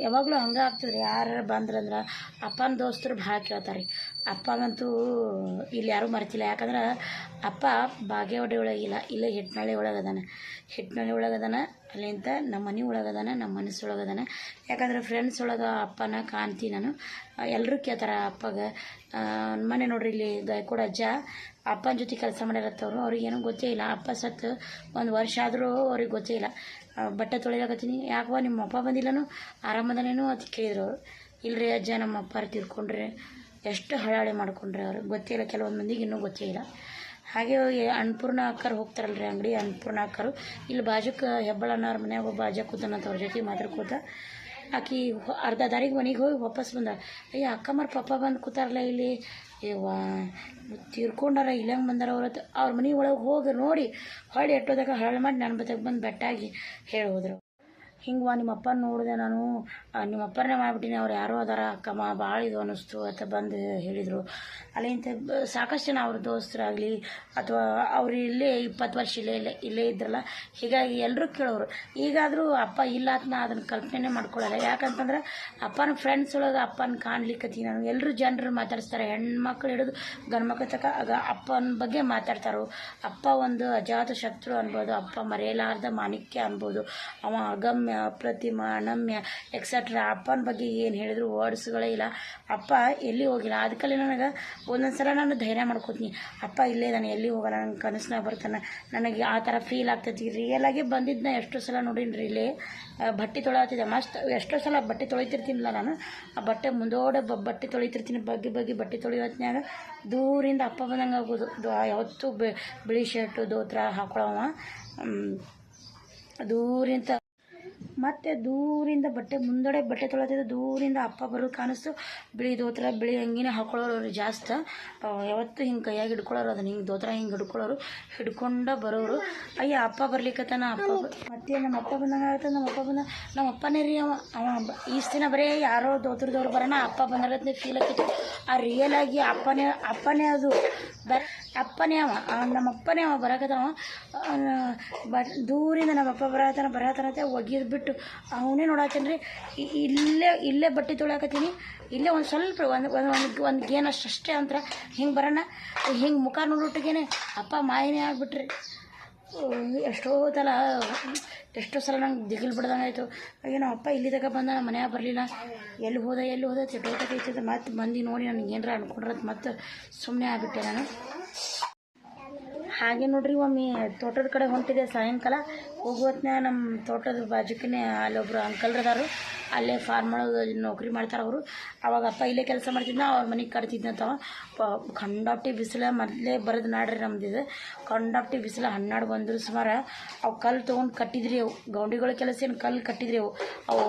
ಯಾವಾಗಲೂ ಹಂಗೆ ಆಗ್ತದೆ ರೀ ಯಾರು ಬಂದ್ರಂದ್ರೆ ಅಪ್ಪನ ದೋಸ್ತರು ಭಾಳ ಕೇಳ್ತಾರೆ ರೀ ಅಪ್ಪಗಂತೂ ಇಲ್ಲಿ ಯಾರೂ ಮರೆತಿಲ್ಲ. ಯಾಕಂದ್ರೆ ಅಪ್ಪ ಬಾಗೇವಾಡಿ ಇಲ್ಲ, ಇಲ್ಲೇ ಹಿಟ್ನಳ್ಳಿ ಒಳಗೆ ಅದಾನ. ಹಿಟ್ನಳ್ಳಿ ಒಳಗೆ ಅದಾನ ಅಲ್ಲಿಂದ ನಮ್ಮ ಮನೆ ಒಳಗೆ ಅದಾನ, ನಮ್ಮ ಮನಸ್ಸೊಳಗೆ ಅದಾನ. ಯಾಕಂದ್ರೆ ಫ್ರೆಂಡ್ಸ್ ಒಳಗೆ ಅಪ್ಪನ ಕಾಣ್ತೀನಿ ನಾನು. ಎಲ್ಲರೂ ಕೇಳ್ತಾರೆ ಅಪ್ಪಗೆ. ಮನೆ ನೋಡ್ರಿ ಇಲ್ಲಿ ಗಾಯಕೋಡ ಅಜ್ಜ, ಅಪ್ಪನ ಜೊತೆ ಕೆಲಸ ಮಾಡಿರತ್ತವ್ರು ಅವ್ರಿಗೇನೂ ಗೊತ್ತೇ ಇಲ್ಲ. ಅಪ್ಪ ಸತ್ತು ಒಂದು ವರ್ಷ ಆದರೂ ಅವ್ರಿಗೆ ಗೊತ್ತೇ ಇಲ್ಲ. ಬಟ್ಟೆ ತೊಳಿಲಾಕತ್ತೀನಿ ಯಾಕವ ನಿಮ್ಮ ಅಪ್ಪ ಬಂದಿಲ್ಲನು? ಆರಾಮದನೇನು ಅದು ಕೇಳಿದ್ರು ಅವರು. ಇಲ್ರಿ ಅಜ್ಜ ನಮ್ಮ ಅಪ್ಪಾರು ತೀರ್ಕೊಂಡ್ರೆ. ಎಷ್ಟು ಹಳಾಳಿ ಮಾಡ್ಕೊಂಡ್ರೆ ಅವ್ರಿಗೆ ಗೊತ್ತಿಲ್ಲ ಕೆಲವೊಂದು ಮಂದಿಗೆ ಇನ್ನೂ ಗೊತ್ತೇ ಇಲ್ಲ. ಹಾಗೆ ಹೋಗಿ ಅನ್ನಪೂರ್ಣ ಅಕ್ಕರು ರೀ ಅಂಗಡಿ, ಅನ್ನಪೂರ್ಣ ಅಕ್ಕರು. ಇಲ್ಲಿ ಬಾಜುಕ್ಕೆ ಹೆಬ್ಬಳಣ್ಣವ್ರ ಮನ್ಯಾಗ ಒಬ್ಬ ಅಜ್ಜ ಕೂತಾನಂತ ಅವ್ರ ಜೊತೆ ಮಾತಾಡ್ಕೋತ ಆಕಿ ಅರ್ಧ ದಾರಿಗೆ ಮನೆಗೆ ಹೋಗಿ ವಾಪಸ್ ಬಂದ. ಅಯ್ಯ ಅಕ್ಕಮ್ಮರ ಪಪ್ಪ ಬಂದು ಕೂತಾರಲ್ಲ ಇಲ್ಲಿ? ಇವ ತೀರ್ಕೊಂಡಾರ, ಇಲ್ಲಂಗೆ ಬಂದಾರ ಅವ್ರ ಅವ್ರ ಮನೆ ಒಳಗೆ ಹೋಗಿ ನೋಡಿ, ಹೊಳ್ಳಿ ಎಟ್ಟೋದಾಗ ಹರಳು ಮಾಡಿ ನನ್ನ ಬತ್ತಾಗ ಬಂದು ಬೆಟ್ಟಾಗಿ ಹೇಳಿ ಹೋದ್ರು ಹಿಂಗೆ ನಿಮ್ಮ ಅಪ್ಪನ ನೋಡಿದೆ ನಾನು. ನಿಮ್ಮಪ್ಪನೇ ಮಾಡಿಬಿಟ್ಟಿನಿ ಅವ್ರು ಯಾರೋ ಅದಾರ. ಅಕ್ಕಮ್ಮ ಭಾಳ ಇದು ಅನ್ನಿಸ್ತು ಅಂತ ಬಂದು ಹೇಳಿದರು. ಅಲ್ಲಿಂದ ಸಾಕಷ್ಟು ಜನ ಅವ್ರ ದೋಸ್ತರಾಗಲಿ, ಅಥವಾ ಅವ್ರು ಇಲ್ಲೇ ಇಪ್ಪತ್ತು ವರ್ಷ ಇಲ್ಲೇ ಇಲ್ಲೇ ಇಲ್ಲೇ ಇದ್ರಲ್ಲ, ಹೀಗಾಗಿ ಎಲ್ಲರೂ ಕೇಳೋರು. ಈಗಾದರೂ ಅಪ್ಪ ಇಲ್ಲ ಅಂತ ನಾ ಅದನ್ನು ಕಲ್ಪನೆ ಮಾಡ್ಕೊಳ್ಳಲ್ಲ ಯಾಕಂತಂದ್ರೆ ಅಪ್ಪನ ಫ್ರೆಂಡ್ಸ್ ಒಳಗೆ ಅಪ್ಪನ ಕಾಣ್ಲಿಕ್ಕತ್ತೀನಿ ನಾನು. ಎಲ್ಲರೂ ಜನರು ಮಾತಾಡಿಸ್ತಾರೆ. ಹೆಣ್ಮಕ್ಳು ಹಿಡಿದು ಗಂಡು ಮಕ್ಳ ತಕ ಆಗ ಅಪ್ಪನ ಬಗ್ಗೆ ಮಾತಾಡ್ತಾರೋ. ಅಪ್ಪ ಒಂದು ಅಜಾತ ಶತ್ರು ಅನ್ಬೋದು. ಅಪ್ಪ ಮರೆಯಲಾರ್ದ ಮಾಣಿಕ್ಯ ಅನ್ಬೋದು. ಅವ ಅಗಮ್ಯ ಅಪ್ರತಿಮ ಅನಮ್ಯ ಎಕ್ಸೆಟ್ರಾ ಅಪ್ಪನ ಬಗ್ಗೆ ಏನು ಹೇಳಿದ್ರು ವರ್ಡ್ಸ್ಗಳೇ ಇಲ್ಲ. ಅಪ್ಪ ಎಲ್ಲಿ ಹೋಗಿಲ್ಲ? ಅದಕ್ಕಲ್ಲಿ ನನಗೆ ಒಂದೊಂದು ಸಲ ನಾನು ಧೈರ್ಯ ಮಾಡ್ಕೋತೀನಿ. ಅಪ್ಪ ಇಲ್ಲೇ ನಾನು ಎಲ್ಲಿ ಹೋಗಲ್ಲ? ನನ್ನ ಕನಸನ ಬರ್ತಾನೆ. ನನಗೆ ಆ ಥರ ಫೀಲ್ ಆಗ್ತೈತಿ. ರಿಯಲಾಗಿ ಬಂದಿದ್ದನ್ನ ಎಷ್ಟೋ ಸಲ ನೋಡೀನಿ ಇಲ್ಲಿ. ಬಟ್ಟೆ ತೊಳತ್ತಿದ್ದೆ ಮಸ್ತ್ ಎಷ್ಟೋ ಸಲ ಬಟ್ಟೆ ತೊಳಿತಿರ್ತೀನಿಲ್ಲ ನಾನು. ಆ ಬಟ್ಟೆ ಮುಂದೋಡೆ ಬ, ಬಟ್ಟೆ ತೊಳಿತಿರ್ತೀನಿ. ಬಗ್ಗೆ ಬಗ್ಗೆ ಬಟ್ಟೆ ತೊಳಿಯೋತ್ನಾಗ ದೂರಿಂದ ಅಪ್ಪ ಬಂದಂಗೆ ಆಗೋದು. ಯಾವತ್ತೂ ಬಿಳಿ ಶರ್ಟು ದೋತ್ರ ಹಾಕೊಳ್ಳೋವ ದೂರಿಂದ ಮತ್ತೆ ದೂರಿಂದ ಬಟ್ಟೆ, ಮುಂದಡೆ ಬಟ್ಟೆ ತೊಳತಿದ್ದೆ ದೂರಿಂದ ಅಪ್ಪ ಬರೋದು ಕಾಣಿಸ್ತು ಬಿಳಿ ದೋತ್ರ, ಬಿಳಿ ಅಂಗಿನೇ ಹಾಕೊಳ್ಳೋರು ಜಾಸ್ತಿ. ಯಾವತ್ತು ಹಿಂಗೆ ಕೈಯಾಗಿ ಹಿಡ್ಕೊಳ್ಳೋರು ಅದನ್ನ, ಹಿಂಗೆ ದೋತ್ರ ಹಿಂಗೆ ಹಿಡ್ಕೊಳ್ಳೋರು, ಹಿಡ್ಕೊಂಡ ಬರೋರು. ಅಯ್ಯ, ಅಪ್ಪ ಬರ್ಲಿಕ್ಕತ್ತಾನ ಅಪ್ಪ ಮತ್ತೆ ನಮ್ಮ ಅಪ್ಪ ಬಂದಂಗೆ ನಮ್ಮ ಅಪ್ಪ ಬಂದ, ನಮ್ಮ ಅಪ್ಪನೇ ರೀ ಅವ ಅವ ಇಷ್ಟು ದಿನ ಬರೀ ಯಾರೋ ದೋತ್ರದವ್ರು ಬರೋಣ ಅಪ್ಪ ಬಂದಿರತ್ತೆ ಫೀಲ್ ಆಗ್ತಿತ್ತು ಆ ರಿಯಲ್ ಆಗಿ ಅಪ್ಪನೇ ಅಪ್ಪನೇ ಅದು. ಬರ ಅಪ್ಪನೇ ಅವ. ನಮ್ಮ ಅಪ್ಪನೇ ಅವ ಬರಕತ್ತವ ಬಟ್ ದೂರಿಂದ ನಮ್ಮ ಅಪ್ಪ ಬರತ್ತಾನ ಬರತ್ತಾನ ಅಂತ ಬಿಟ್ಟು ಅವನೇ ನೋಡತ್ತೀನಿ ರೀ. ಇಲ್ಲೇ ಇಲ್ಲೇ ಬಟ್ಟೆ ತೊಳಕತ್ತೀನಿ ಇಲ್ಲೇ ಒಂದು ಸ್ವಲ್ಪ, ಒಂದು ಒಂದು ಒಂದು ಒಂದು ಗೇನ್ ಅಷ್ಟು ಅಷ್ಟೇ ಅಂತರ. ಹಿಂಗೆ ಬರೋಣ. ಹಿಂಗೆ ಮುಖ ನೋಡೋಟಿಗೇನೆ ಅಪ್ಪ ಮಾಯನೇ ಆಗಿಬಿಟ್ರಿ. ಎಷ್ಟೋ ಸಲ ಎಷ್ಟೋ ಸಲ ನಂಗೆ ದಿಗಿಲ್ ಬಿಡ್ದಂಗೆ ಆಯಿತು. ಏನೋ ಅಪ್ಪ ಇಲ್ಲಿ ತಗ ಬಂದ, ನಮ್ಮ ಮನ್ಯಾಗ ಬರಲಿಲ್ಲ. ಎಲ್ಲಿ ಹೋದೆ, ಎಲ್ಲಿ ಹೋದ ಚಟೋಟಕ್ಕೆ ಮತ್ತೆ ಮಂದಿ ನೋಡಿ ನನಗೆ ಏನರ ಅನ್ಕೊಂಡ್ರೆ ಮತ್ತೆ ಸುಮ್ಮನೆ ಆಗಿಬಿಟ್ಟೆ ನಾನು. ಹಾಗೆ ನೋಡ್ರಿ ಒಮ್ಮೆ ತೋಟದ ಕಡೆ ಹೊಂಟಿದೆ ಸಾಯಂಕಾಲ. ಹೋಗುವತ್ನ ನಮ್ಮ ತೋಟದ ಬಾಜುಕಿನೇ ಅಲ್ಲೊಬ್ರು ಅಂಕಲ್ರದಾರು. ಅಲ್ಲೇ ಫಾರ್ಮ್ ಒಳಗೆ ನೌಕರಿ ಮಾಡ್ತಾರೆ ಅವರು. ಅವಾಗ ಅಪ್ಪ ಇಲ್ಲೇ ಕೆಲಸ ಮಾಡ್ತಿದ್ನ ಅವ್ರ ಮನೆಗೆ ಕಟ್ತಿದ್ನಂತವ ಕಂಡಾಪ್ಟಿ ಬಿಸಿಲ ಮೊದಲೇ ಬರೋದು ನಾಡ್ರಿ ನಮ್ದಿದೆ ಕಂಡಾಪ್ಟಿ ಬಿಸಿಲ ಹನ್ನೆರಡು ಬಂದ್ರು ಸುಮಾರು. ಅವು ಕಲ್ಲು ತೊಗೊಂಡು ಕಟ್ಟಿದ್ರಿ ಅವು. ಗೌಂಡಿಗಳ ಕೆಲಸ ಏನು ಕಲ್ಲು ಕಟ್ಟಿದ್ರಿ ಅವು. ಅವು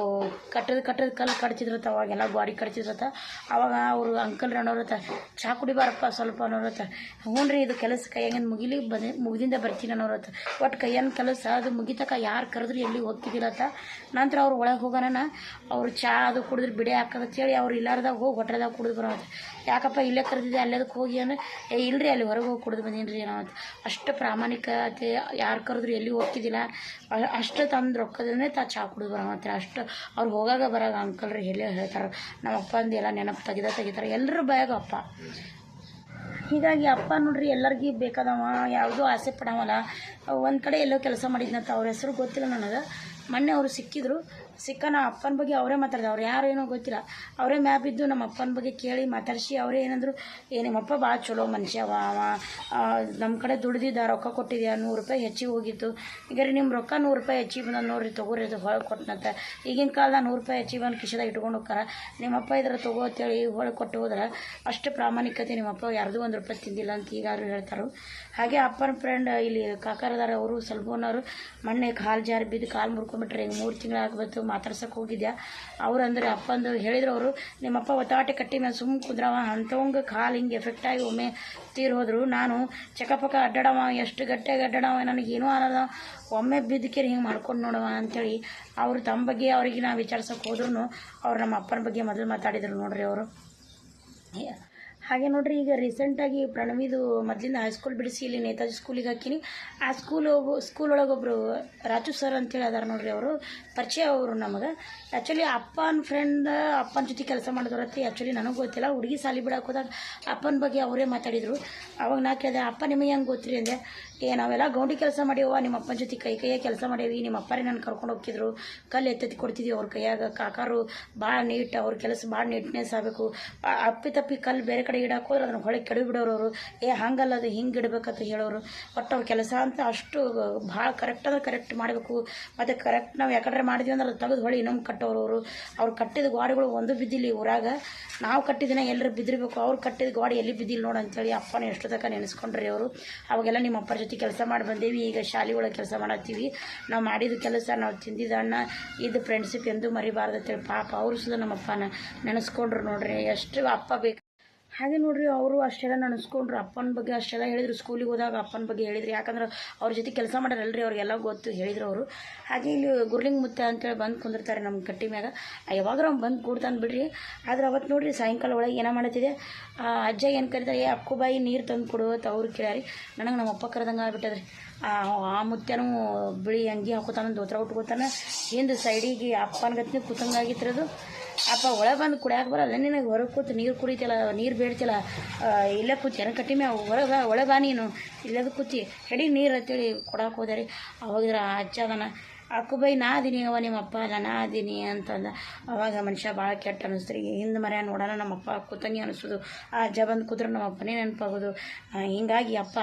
ಕಟ್ಟದ ಕಟ್ಟದ ಕಲ್ಲು ಕಟ್ತಿದ್ರತ್ತ ಅವಾಗೆಲ್ಲ ಗಾಡಿ ಕಟ್ತಿದ್ರತ್ತ ಅವಾಗ ಅವರು ಅಂಕಲ್ ಅನ್ನೋರತ್ತ ಚಾ ಕುಡಿಬಾರಪ್ಪ ಸ್ವಲ್ಪ ಅನ್ನೋರತ್ತ ಹ್ಞೂ ರೀ, ಇದು ಕೆಲಸ ಕೈಯಾಗಿಂದ ಮುಗಿಲಿ ಬಂದ ಮುಗಿದಿಂದ ಬರ್ತೀನಿ ಅನ್ನೋರತ್ತ ಒಟ್ಟು ಕೈಯನ್ ಕೆಲಸ ಅದು ಮುಗಿತಕ ಯಾರು ಕರೆದ್ರು ಎಲ್ಲಿ ಹೋಗ್ತಿದ್ದಿರತ್ತ ನಂತರ ಅವ್ರು ಒಳಗೆ ಹೋಗೋಣ ಅವ್ರು ಚಹಾ ಅದು ಕುಡಿದ್ರೆ ಬಿಡಿ ಹಾಕಂತೇಳಿ ಅವ್ರು ಇಲ್ಲಾರ್ದಾಗ ಹೋಗಿ ಹೊಟ್ಟೆದಾಗ ಕುಡಿದು ಬರೋದು. ಯಾಕಪ್ಪ ಇಲ್ಲೇ ಕರೆದಿದ್ದೆ ಅಲ್ಲೇದಕ್ಕೆ ಹೋಗಿ ಏನು? ಏ, ಇಲ್ರಿ ಅಲ್ಲಿ ಹೊರಗೆ ಹೋಗಿ ಕುಡಿದು ಬಂದೀನಿ ರೀ ಅಂತ. ಅಷ್ಟು ಪ್ರಾಮಾಣಿಕತೆ ಯಾರು ಕರೆದ್ರು ಎಲ್ಲಿ ಹೋಗ್ತಿದ್ದಿಲ್ಲ. ಅಷ್ಟು ತಂದು ರೊಕ್ಕದಲ್ಲೇ ತಾ ಚಹಾ ಕುಡಿದು ಬರೋವಂತ ಅಷ್ಟು ಅವ್ರು ಹೋಗಾಗ ಬರಾಗ ಅಂಕಲ್ ರೀ ಎಲ್ಲೇ ಹೇಳ್ತಾರೆ, ನಮ್ಮ ಅಪ್ಪಂದು ಎಲ್ಲ ನೆನಪು ತೆಗೆದ, ತೆಗಿತಾರೆ. ಎಲ್ಲರೂ ಬಯಾಗ ಅಪ್ಪ. ಹೀಗಾಗಿ ಅಪ್ಪ ನೋಡ್ರಿ ಎಲ್ಲರಿಗೂ ಬೇಕಾದವ, ಯಾವುದೂ ಆಸೆ ಪಡವಲ್ಲ. ಒಂದು ಕಡೆ ಎಲ್ಲೋ ಕೆಲಸ ಮಾಡಿದ್ನಂತ ಅವ್ರ ಹೆಸರು ಗೊತ್ತಿಲ್ಲ ನನಗೆ. ಮೊನ್ನೆ ಅವರು ಸಿಕ್ಕಿದ್ರು. ಸಿಕ್ಕ ನಾ ಅಪ್ಪನ ಬಗ್ಗೆ ಅವರೇ ಮಾತಾಡ್ತಾರೆ ಅವ್ರು ಯಾರು ಏನೋ ಗೊತ್ತಿಲ್ಲ. ಅವರೇ ಮ್ಯಾಪ್ ಇದ್ದು ನಮ್ಮ ಅಪ್ಪನ ಬಗ್ಗೆ ಕೇಳಿ ಮಾತಾಡಿಸಿ ಅವರೇ ಏನಂದ್ರು, ಏ ನಿಮ್ಮಪ್ಪ ಭಾಳ ಚಲೋ ಮನುಷ್ಯ ನಮ್ಮ ಕಡೆ ದುಡ್ದಿದ್ದ ರೊಕ್ಕ ಕೊಟ್ಟಿದ್ಯಾ? ನೂರು ರೂಪಾಯಿ ಹೆಚ್ಚಿಗೆ ಹೋಗಿತ್ತು. ಈಗ ರೀ ನಿಮ್ಮ ರೊಕ್ಕ ನೂರು ರೂಪಾಯಿ ಹೆಚ್ಚಿಗೆ ಬಂದ ನೋಡ್ರಿ, ತಗೋರಿ, ಅದು ಹೊಳೆ ಕೊಟ್ಟನಂತ. ಈಗಿನ ಕಾಲದಾಗ ನೂರು ರೂಪಾಯಿ ಹೆಚ್ಚಿಗೆ ಬಂದು ಕಿಶದಾಗ ಇಟ್ಕೊಂಡು ಹೋಗ್ತಾರ. ನಿಮ್ಮಪ್ಪ ಇದ್ರ ತಗೋ ಅಂತೇಳಿ ಹೊಳೆ ಕೊಟ್ಟು ಹೋದ್ರೆ ಅಷ್ಟು ಪ್ರಾಮಾಣಿಕತೆ ನಿಮ್ಮಪ್ಪ ಯಾರ್ದು ಒಂದು ರೂಪಾಯಿ ತಿಂದಿಲ್ಲ ಅಂತ ಈಗಾರು ಹೇಳ್ತಾರೆ. ಹಾಗೆ ಅಪ್ಪನ ಫ್ರೆಂಡ್ ಇಲ್ಲಿ ಕಾಕಾರದಾರ ಅವರು ಸಲ್ಬೋನವರು ಮೊನ್ನೆ ಕಾಲು ಜಾರಿ ಬಿದ್ದು ಕಾಲು ಮುರ್ಕೊಂಬಿಟ್ರೆ ಹಿಂಗೆ ಮೂರು ತಿಂಗಳು ಆಗ್ಬತ್ತು ಮಾತಾಡ್ಸಕ್ಕೆ ಹೋಗಿದ್ಯಾ? ಅವ್ರು ಅಂದ್ರೆ ಅಪ್ಪಂದು ಹೇಳಿದ್ರು ಅವರು, ನಿಮ್ಮಪ್ಪ ಒತ್ತಾಟೆ ಕಟ್ಟಿ ಮೇಲೆ ಸುಮ್ಮ ಕುದ್ರವ ಅಂಥವಂಗೆ ಕಾಲು ಹಿಂಗೆ ಎಫೆಕ್ಟ್ ಆಗಿ ಒಮ್ಮೆ ತೀರ್ ಹೋದ್ರು. ನಾನು ಚಕಪಕ ಅಡ್ಡಾಡವ, ಎಷ್ಟು ಗಟ್ಟಿಯಾಗಿ ಅಡ್ಡಾಡವ ನನಗೇನೂ ಅನ್ನೋದ ಒಮ್ಮೆ ಬಿದ್ದಕೇರಿ ಹಿಂಗೆ ಮಾಡ್ಕೊಂಡು ನೋಡವ ಅಂಥೇಳಿ ಅವರು ತಮ್ಮ ಬಗ್ಗೆ ಅವ್ರಿಗೆ ನಾ ವಿಚಾರ್ಸಕ್ಕೆ ಹೋದ್ರೂ ಅವ್ರು ನಮ್ಮ ಅಪ್ಪನ ಬಗ್ಗೆ ಮೊದಲು ಮಾತಾಡಿದ್ರು ನೋಡ್ರಿ ಅವರು. ಹಾಗೆ ನೋಡ್ರಿ, ಈಗ ರೀಸೆಂಟಾಗಿ ಪ್ರಣವಿದು ಮೊದಲಿಂದ ಹೈಸ್ಕೂಲ್ ಬಿಡಿಸಿ ಇಲ್ಲಿ ನೇತಾಜಿ ಸ್ಕೂಲಿಗೆ ಹಾಕಿನಿ. ಆ ಸ್ಕೂಲ್ ಸ್ಕೂಲ್ ಒಳಗೆ ಒಬ್ಬರು ರಾಜು ಸರ್ ಅಂತೇಳಿ ಅದಾರ ನೋಡ್ರಿ ಅವರು. ಪರಿಚಯ ಅವರು ನಮಗೆ. ಆ್ಯಕ್ಚುಲಿ ಅಪ್ಪನ ಫ್ರೆಂಡ್ ಅಪ್ಪನ ಜೊತೆ ಕೆಲಸ ಮಾಡಿದ್ರತ್ತೆ ಆ್ಯಕ್ಚುಲಿ ನನಗೆ ಗೊತ್ತಿಲ್ಲ. ಹುಡುಗಿ ಸಾಲಿ ಬಿಡಕ್ಕೆ ಹೋದಾಗ ಅಪ್ಪನ ಬಗ್ಗೆ ಅವರೇ ಮಾತಾಡಿದರು. ಅವಾಗ ನಾ ಕೇಳಿದೆ, ಅಪ್ಪ ನಿಮಗೆ ಹೆಂಗೆ ಗೊತ್ತಿರಿ? ಅಂದೆ. ಏ ನಾವೆಲ್ಲ ಗೌಂಡಿ ಕೆಲಸ ಮಾಡೀವ ನಿಮ್ಮ ಅಪ್ಪನ ಜೊತೆ ಕೈ ಕೈಯಾಗ ಕೆಲಸ ಮಾಡೇವಿ. ನಿಮ್ಮ ಅಪ್ಪರೇ ನಾನು ಕರ್ಕೊಂಡು ಹೋಗ್ತಿದ್ರು. ಕಲ್ಲು ಎತ್ತೆತ್ತಿ ಕೊಡ್ತಿದ್ವಿ ಅವ್ರ ಕೈಯಾಗ. ಕಾಕಾರು ಭಾಳ ನೀಟ್, ಅವ್ರ ಕೆಲಸ ಭಾಳ ನೀಟ್ನೆಸ್ ಆಗಬೇಕು. ಅಪ್ಪಿ ತಪ್ಪಿ ಕಲ್ಲು ಬೇರೆ ಕಡೆ ಇಡಕ್ಕೆ ಹೋದ್ರೆ ಅದನ್ನ ಹೊಳೆ ಕೆಡವಿ ಬಿಡೋರು ಅವರು. ಏ, ಹಂಗಲ್ಲ ಅದು, ಹಿಂಗೆ ಇಡಬೇಕಂತ ಹೇಳೋರು. ಒಟ್ಟು ಅವ್ರ ಕೆಲಸ ಅಂತ ಅಷ್ಟು ಭಾಳ ಕರೆಕ್ಟ್ ಅಂದ್ರೆ ಕರೆಕ್ಟ್ ಮಾಡಬೇಕು. ಮತ್ತು ಕರೆಕ್ಟ್ ನಾವು ಯಾಕಂದ್ರೆ ಮಾಡಿದ್ವಿ ಅಂದ್ರೆ ಅದು ತೆಗೆದು ಹೊಳೆ ಇನ್ನೊಮ್ಮೆ ಕಟ್ಟೋರು ಅವರು. ಅವ್ರು ಕಟ್ಟಿದ ಗಾಡಿಗಳು ಒಂದು ಬಿದ್ದಿಲ್ಲ ಊರಾಗ. ನಾವು ಕಟ್ಟಿದಿನ ಎಲ್ಲರೂ ಬಿದ್ದಿರಬೇಕು. ಅವ್ರು ಕಟ್ಟಿದ ಗ್ವಾಡಿ ಎಲ್ಲಿ ಬಿದ್ದಿಲ್ಲ ನೋಡು ಅಂತೇಳಿ ಅಪ್ಪನ ಎಷ್ಟು ತನಕ ನೆನೆಸ್ಕೊಂಡ್ರಿ ಅವರು. ಅವಾಗೆಲ್ಲ ನಿಮ್ಮ ಅಪ್ಪರ ಜೊತೆ ಕೆಲಸ ಮಾಡಿ ಬಂದೇವಿ. ಈಗ ಶಾಲೆ ಒಳಗೆ ಕೆಲಸ ಮಾಡತ್ತೀವಿ. ನಾವು ಮಾಡಿದ ಕೆಲಸ ನಾವು ತಿಂದಿದ ಅಣ್ಣ ಇದು ಫ್ರೆಂಡ್ಶಿಪ್ ಎಂದು ಮರಿಬಾರ್ದು ಅಂತೇಳಿ ಪಾಪ ಅವರು ಸುದ ನಮ್ಮ ಅಪ್ಪನ ನೆನೆಸ್ಕೊಂಡ್ರು ನೋಡ್ರಿ. ಎಷ್ಟು ಅಪ್ಪ ಬೇಕು ಹಾಗೆ ನೋಡ್ರಿ, ಅವರು ಅಷ್ಟೆಲ್ಲ ನೆನೆಸ್ಕೊಂಡ್ರು. ಅಪ್ಪನ ಬಗ್ಗೆ ಅಷ್ಟೆಲ್ಲ ಹೇಳಿದ್ರು. ಸ್ಕೂಲಿಗೆ ಹೋದಾಗ ಅಪ್ಪನ ಬಗ್ಗೆ ಹೇಳಿದ್ರು. ಯಾಕಂದ್ರೆ ಅವ್ರ ಜೊತೆ ಕೆಲಸ ಮಾಡ್ಯಾರಲ್ರಿ ಅವ್ರಿಗೆಲ್ಲ ಗೊತ್ತು ಹೇಳಿದ್ರು ಅವರು. ಹಾಗೆ ಇಲ್ಲಿ ಗುರ್ಲಿಂಗ್ ಮುತ್ತ ಅಂತೇಳಿ ಬಂದು ಕುಂದಿರ್ತಾರೆ ನಮ್ಮ ಕಟ್ಟಿ ಮ್ಯಾಗ. ಯಾವಾಗ್ರ ಅವ್ನು ಬಂದು ಕೂಡ್ತಾನೆ ಬಿಡ್ರಿ ಆದ್ರೆ ಅವತ್ತು ನೋಡ್ರಿ ಸಾಯಂಕಾಲ ಒಳಗೆ ಏನೋ ಮಾಡತ್ತಿದೆ ಅಜ್ಜ ಏನು ಕರೀತಾರೆ, ಏ ಅಕ್ಕು ಬಾಯಿ ನೀರು ತಂದು ಕೊಡು ಅಂತ ಅವ್ರು ಕೇಳ್ಯಾರಿ. ನನಗೆ ನಮ್ಮ ಅಪ್ಪ ಕರೆದಂಗೆ ಆಗ್ಬಿಟ್ಟದ್ರಿ. ಆ ಮುತ್ಯನೂ ಬಿಳಿ ಅಂಗಿ ಹಾಕೋತಾನ, ದೋತ್ರ ಉಟ್ಕೋತಾನೆ. ಹಿಂದೆ ಸೈಡಿಗೆ ಅಪ್ಪನ ಗತ್ನೆ ಕೂತಂಗಾಗಿತ್ತಿರೋದು ಅಪ್ಪ, ಒಳಗೆ ಬಂದು ಕುಡಿಯಾಕ ಬರಲ್ಲ. ನಿನಗೆ ಹೊರಗೆ ಕೂತು ನೀರು ಕುಡಿತಿಲ್ಲ ನೀರು ಬೇಡ್ತಿಲ್ಲ ಇಲ್ಲೇ ಕೂತಿ, ಏನೋ ಕಟ್ಟಿಮೆ ಹೊರಗೆ ಒಳಗೆ ಬಾ ನೀನು. ಇಲ್ಲದ ಕೂತಿ. ಹೆಡಿ ನೀರು ಅಂತೇಳಿ ಕೊಡಕ್ಕೆ ಹೋದೆ ರೀ ಅವಾಗಿದ್ರ ಅಜ್ಜ ಅಕ್ಕು ಬೈ, ನಾ ಅದೀನಿ ಅವ ನಿಮ್ಮ ಅಪ್ಪ ಅಲ್ಲ, ನಾ ಅದೀನಿ ಅಂತಂದ. ಅವಾಗ ಮನುಷ್ಯ ಭಾಳ ಕೆಟ್ಟ ಅನಿಸ್ತು ರೀ ಹಿಂದೆ ಮರ ನೋಡೋಣ, ನಮ್ಮಪ್ಪ ಕೂತಂಗೆ ಅನಿಸೋದು. ಆ ಅಜ್ಜ ಬಂದು ಕೂತ್ರೆ ನಮ್ಮ ಅಪ್ಪನೇ ನೆನಪಾಗೋದು ಹಿಂಗಾಗಿ ಅಪ್ಪ,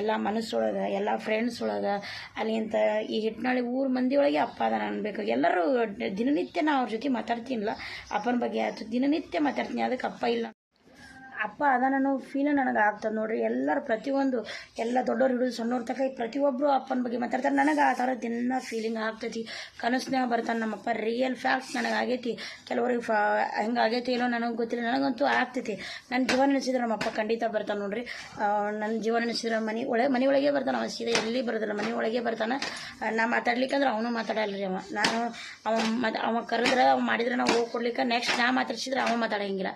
ಎಲ್ಲ ಮನಸ್ಸೊಳಗೆ, ಎಲ್ಲ ಫ್ರೆಂಡ್ಸ್ ಒಳಗೆ ಅಲ್ಲಿಂತ ಈ ಹಿಟ್ನಾಳಿ ಊರು ಮಂದಿ ಒಳಗೆ ಅಪ್ಪ ನಾನು ಅನ್ಬೇಕು. ಎಲ್ಲರೂ ದಿನನಿತ್ಯ ನಾ ಅವ್ರ ಜೊತೆ ಮಾತಾಡ್ತೀನಿಲ್ಲ, ಅಪ್ಪನ ಬಗ್ಗೆ ಆಯಿತು ದಿನನಿತ್ಯ ಮಾತಾಡ್ತೀನಿ, ಅದಕ್ಕೆ ಅಪ್ಪ ಇಲ್ಲ. ಅಪ್ಪ ಅದನ್ನು ಫೀಲ್ ನನಗೆ ಆಗ್ತದೆ ನೋಡ್ರಿ. ಎಲ್ಲರೂ ಪ್ರತಿಯೊಂದು, ಎಲ್ಲ ದೊಡ್ಡವ್ರು, ಹಿಡಿದು ಸಣ್ಣವ್ರ ತಕ ಪ್ರತಿಯೊಬ್ಬರು ಅಪ್ಪನ ಬಗ್ಗೆ ಮಾತಾಡ್ತಾರೆ. ನನಗೆ ಆ ಥರ ದಿನ ಫೀಲಿಂಗ್ ಆಗ್ತೈತಿ. ಕನಸಿನಾಗ ಬರ್ತಾನೆ ನಮ್ಮಪ್ಪ. ರಿಯಲ್ ಫ್ಯಾಕ್ಟ್ಸ್ ನನಗೆ ಆಗೈತಿ ಕೆಲವ್ರಿಗೆ ಫಾ ಹೆಂಗೆ ಆಗೈತಿ ಇಲ್ಲೋ ನನಗೆ ಗೊತ್ತಿಲ್ಲ. ನನಗಂತೂ ಆಗ್ತೈತಿ. ನನ್ನ ಜೀವನ ನೆನೆಸಿದ್ರೆ ನಮ್ಮಪ್ಪ ಖಂಡಿತ ಬರ್ತಾನೆ ನೋಡ್ರಿ. ನನ್ನ ಜೀವನ ನೆನೆಸಿದ್ರೆ ಮನೆ ಒಳಗೆ, ಮನೆ ಬರ್ತಾನೆ ಅವ. ಸೀದಾ ಎಲ್ಲಿ ಬರೋದಿಲ್ಲ. ಮನೆ ಬರ್ತಾನೆ. ನಾ ಮಾತಾಡ್ಲಿಕ್ಕಂದ್ರೆ ಅವನು ಮಾತಾಡಲ್ಲ ರೀ ಅವ. ನಾನು, ಅವ ಮತ್ತು ಅವ ಕರೆದ್ರೆ, ಅವ ಮಾಡಿದ್ರೆ ನಾವು ಹೋಗಿ ಕೊಡ್ಲಿಕ್ಕೆ. ನೆಕ್ಸ್ಟ್ ನಾ ಮಾತಾಡ್ಸಿದ್ರೆ ಅವ ಮಾತಾಡೋಂಗಿಲ್ಲ.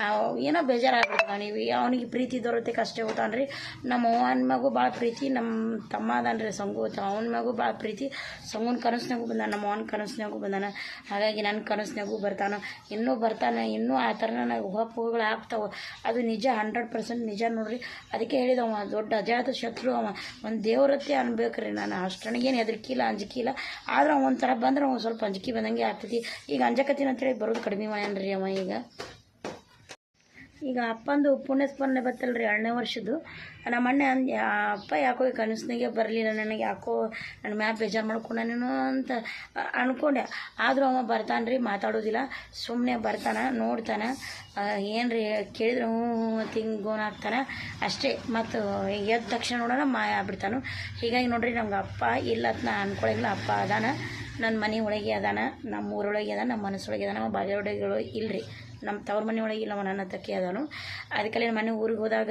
ಏನೋ ಏನೋ ಬೇಜಾರಾಗ್ಬಿಡ್ತಾನೆ ನೀವು ಅವನಿಗೆ ಪ್ರೀತಿ ದೊರತೆ ಹೋಗ್ತಾನೆ ರೀ ನಮ್ಮ ಅವನ ಮಗು ಭಾಳ ಪ್ರೀತಿ, ನಮ್ಮ ತಮ್ಮ ಅದಾನ ರೀ ಸಂಗು ಅವನ ಮಗು ಭಾಳ ಪ್ರೀತಿ, ಸಂಗುನ ಕನಸ್ನಾಗೂ ಬಂದಾನ, ನಮ್ಮ ಅವನ ಕನಸ್ನಾಗೂ ಬಂದಾನ. ಹಾಗಾಗಿ ನನ್ನ ಕನಸ್ನಾಗೂ ಬರ್ತಾನೆ. ಇನ್ನೂ ಬರ್ತಾನೆ, ಇನ್ನೂ ಆ ಥರ ನನಗೆ ಹೊಪ್ಪುಗಳು ಆಗ್ತಾವೆ ಅದು ನಿಜ ಹಂಡ್ರೆಡ್ ಪರ್ಸೆಂಟ್ ನಿಜ ನೋಡ್ರಿ. ಅದಕ್ಕೆ ಹೇಳಿದವ ದೊಡ್ಡ ಅಜಾತ ಶತ್ರು ಅವ. ಒಂದು ದೇವರತ್ತೆ ಅನ್ಬೇಕ್ರಿ ನಾನು. ಅಷ್ಟನಿಗೇನು ಹೆದರ್ಕಿಲ್ಲ, ಅಂಜಿಕಿಲ್ಲ. ಆದ್ರೆ ಒಂಥರ ಬಂದ್ರೆ ಅವ್ನು ಸ್ವಲ್ಪ ಅಂಜಿಕೆ ಬಂದಂಗೆ ಆಗ್ತೈತಿ. ಈಗ ಅಂಜಕತ್ತೀನಿ ಅಂತೇಳಿ ಬರೋದು ಕಡಿಮೆ ಮಾಡ್ಯಾನ್ರಿ ಅವ ಈಗ. ಈಗ ಅಪ್ಪಂದು ಪುಣ್ಯಸ್ಮರಣೆ ಬತ್ತಲ್ರಿ ಎರಡನೇ ವರ್ಷದ್ದು. ನಮ್ಮ ಅಣ್ಣ ಅಪ್ಪ ಯಾಕೋ ಈ ಕನಸಿನಾಗೆ ಬರಲಿಲ್ಲ, ನನಗೆ ಯಾಕೋ ನನ್ನ ಮ್ಯಾಪ್ ಬೇಜಾರು ಮಾಡ್ಕೊಂಡನೇನೋ ಅಂತ ಅಂದ್ಕೊಂಡೆ ಆದರೂ ಅವ ಬರ್ತಾನೆ ರೀ ಮಾತಾಡೋದಿಲ್ಲ. ಸುಮ್ಮನೆ ಬರ್ತಾನೆ, ನೋಡ್ತಾನೆ. ಏನು ರೀ ಕೇಳಿದ್ರೆ ಹ್ಞೂ ಹ್ಞೂ ತಿಂಗೋನ್ ಆಗ್ತಾನೆ ಅಷ್ಟೇ, ಮತ್ತು ಎದ್ದ ತಕ್ಷಣ ನೋಡೋಣ, ಮಾಯ ಆಗ್ಬಿಡ್ತಾನು. ಹೀಗಾಗಿ ನೋಡ್ರಿ, ನಮ್ಗೆ ಅಪ್ಪ ಇಲ್ಲ ಅಂತ ನಾ ಅಂದ್ಕೊಳಂಗಿಲ್ಲ ಅಪ್ಪ ಅದಾನ ನನ್ನ ಮನೆ ಒಳಗೆ ಅದಾನ ನಮ್ಮ ಊರೊಳಗೆ ಅದಾನ ನಮ್ಮ ಮನಸ್ಸೊಳಗೆ ಅದಾನ, ನಮ್ಮ ಬಾಗೇವಾಡಿಗಳು ಇಲ್ರಿ. ನಮ್ಮ ತವ್ರ ಮನೆ ಒಳಗೆ ಇಲ್ಲ ನನ್ನ ತಕ್ಕಿ ಅದನು. ಅದಕ್ಕೆ ನನ್ನ ಮನೆ ಊರಿಗೆ ಹೋದಾಗ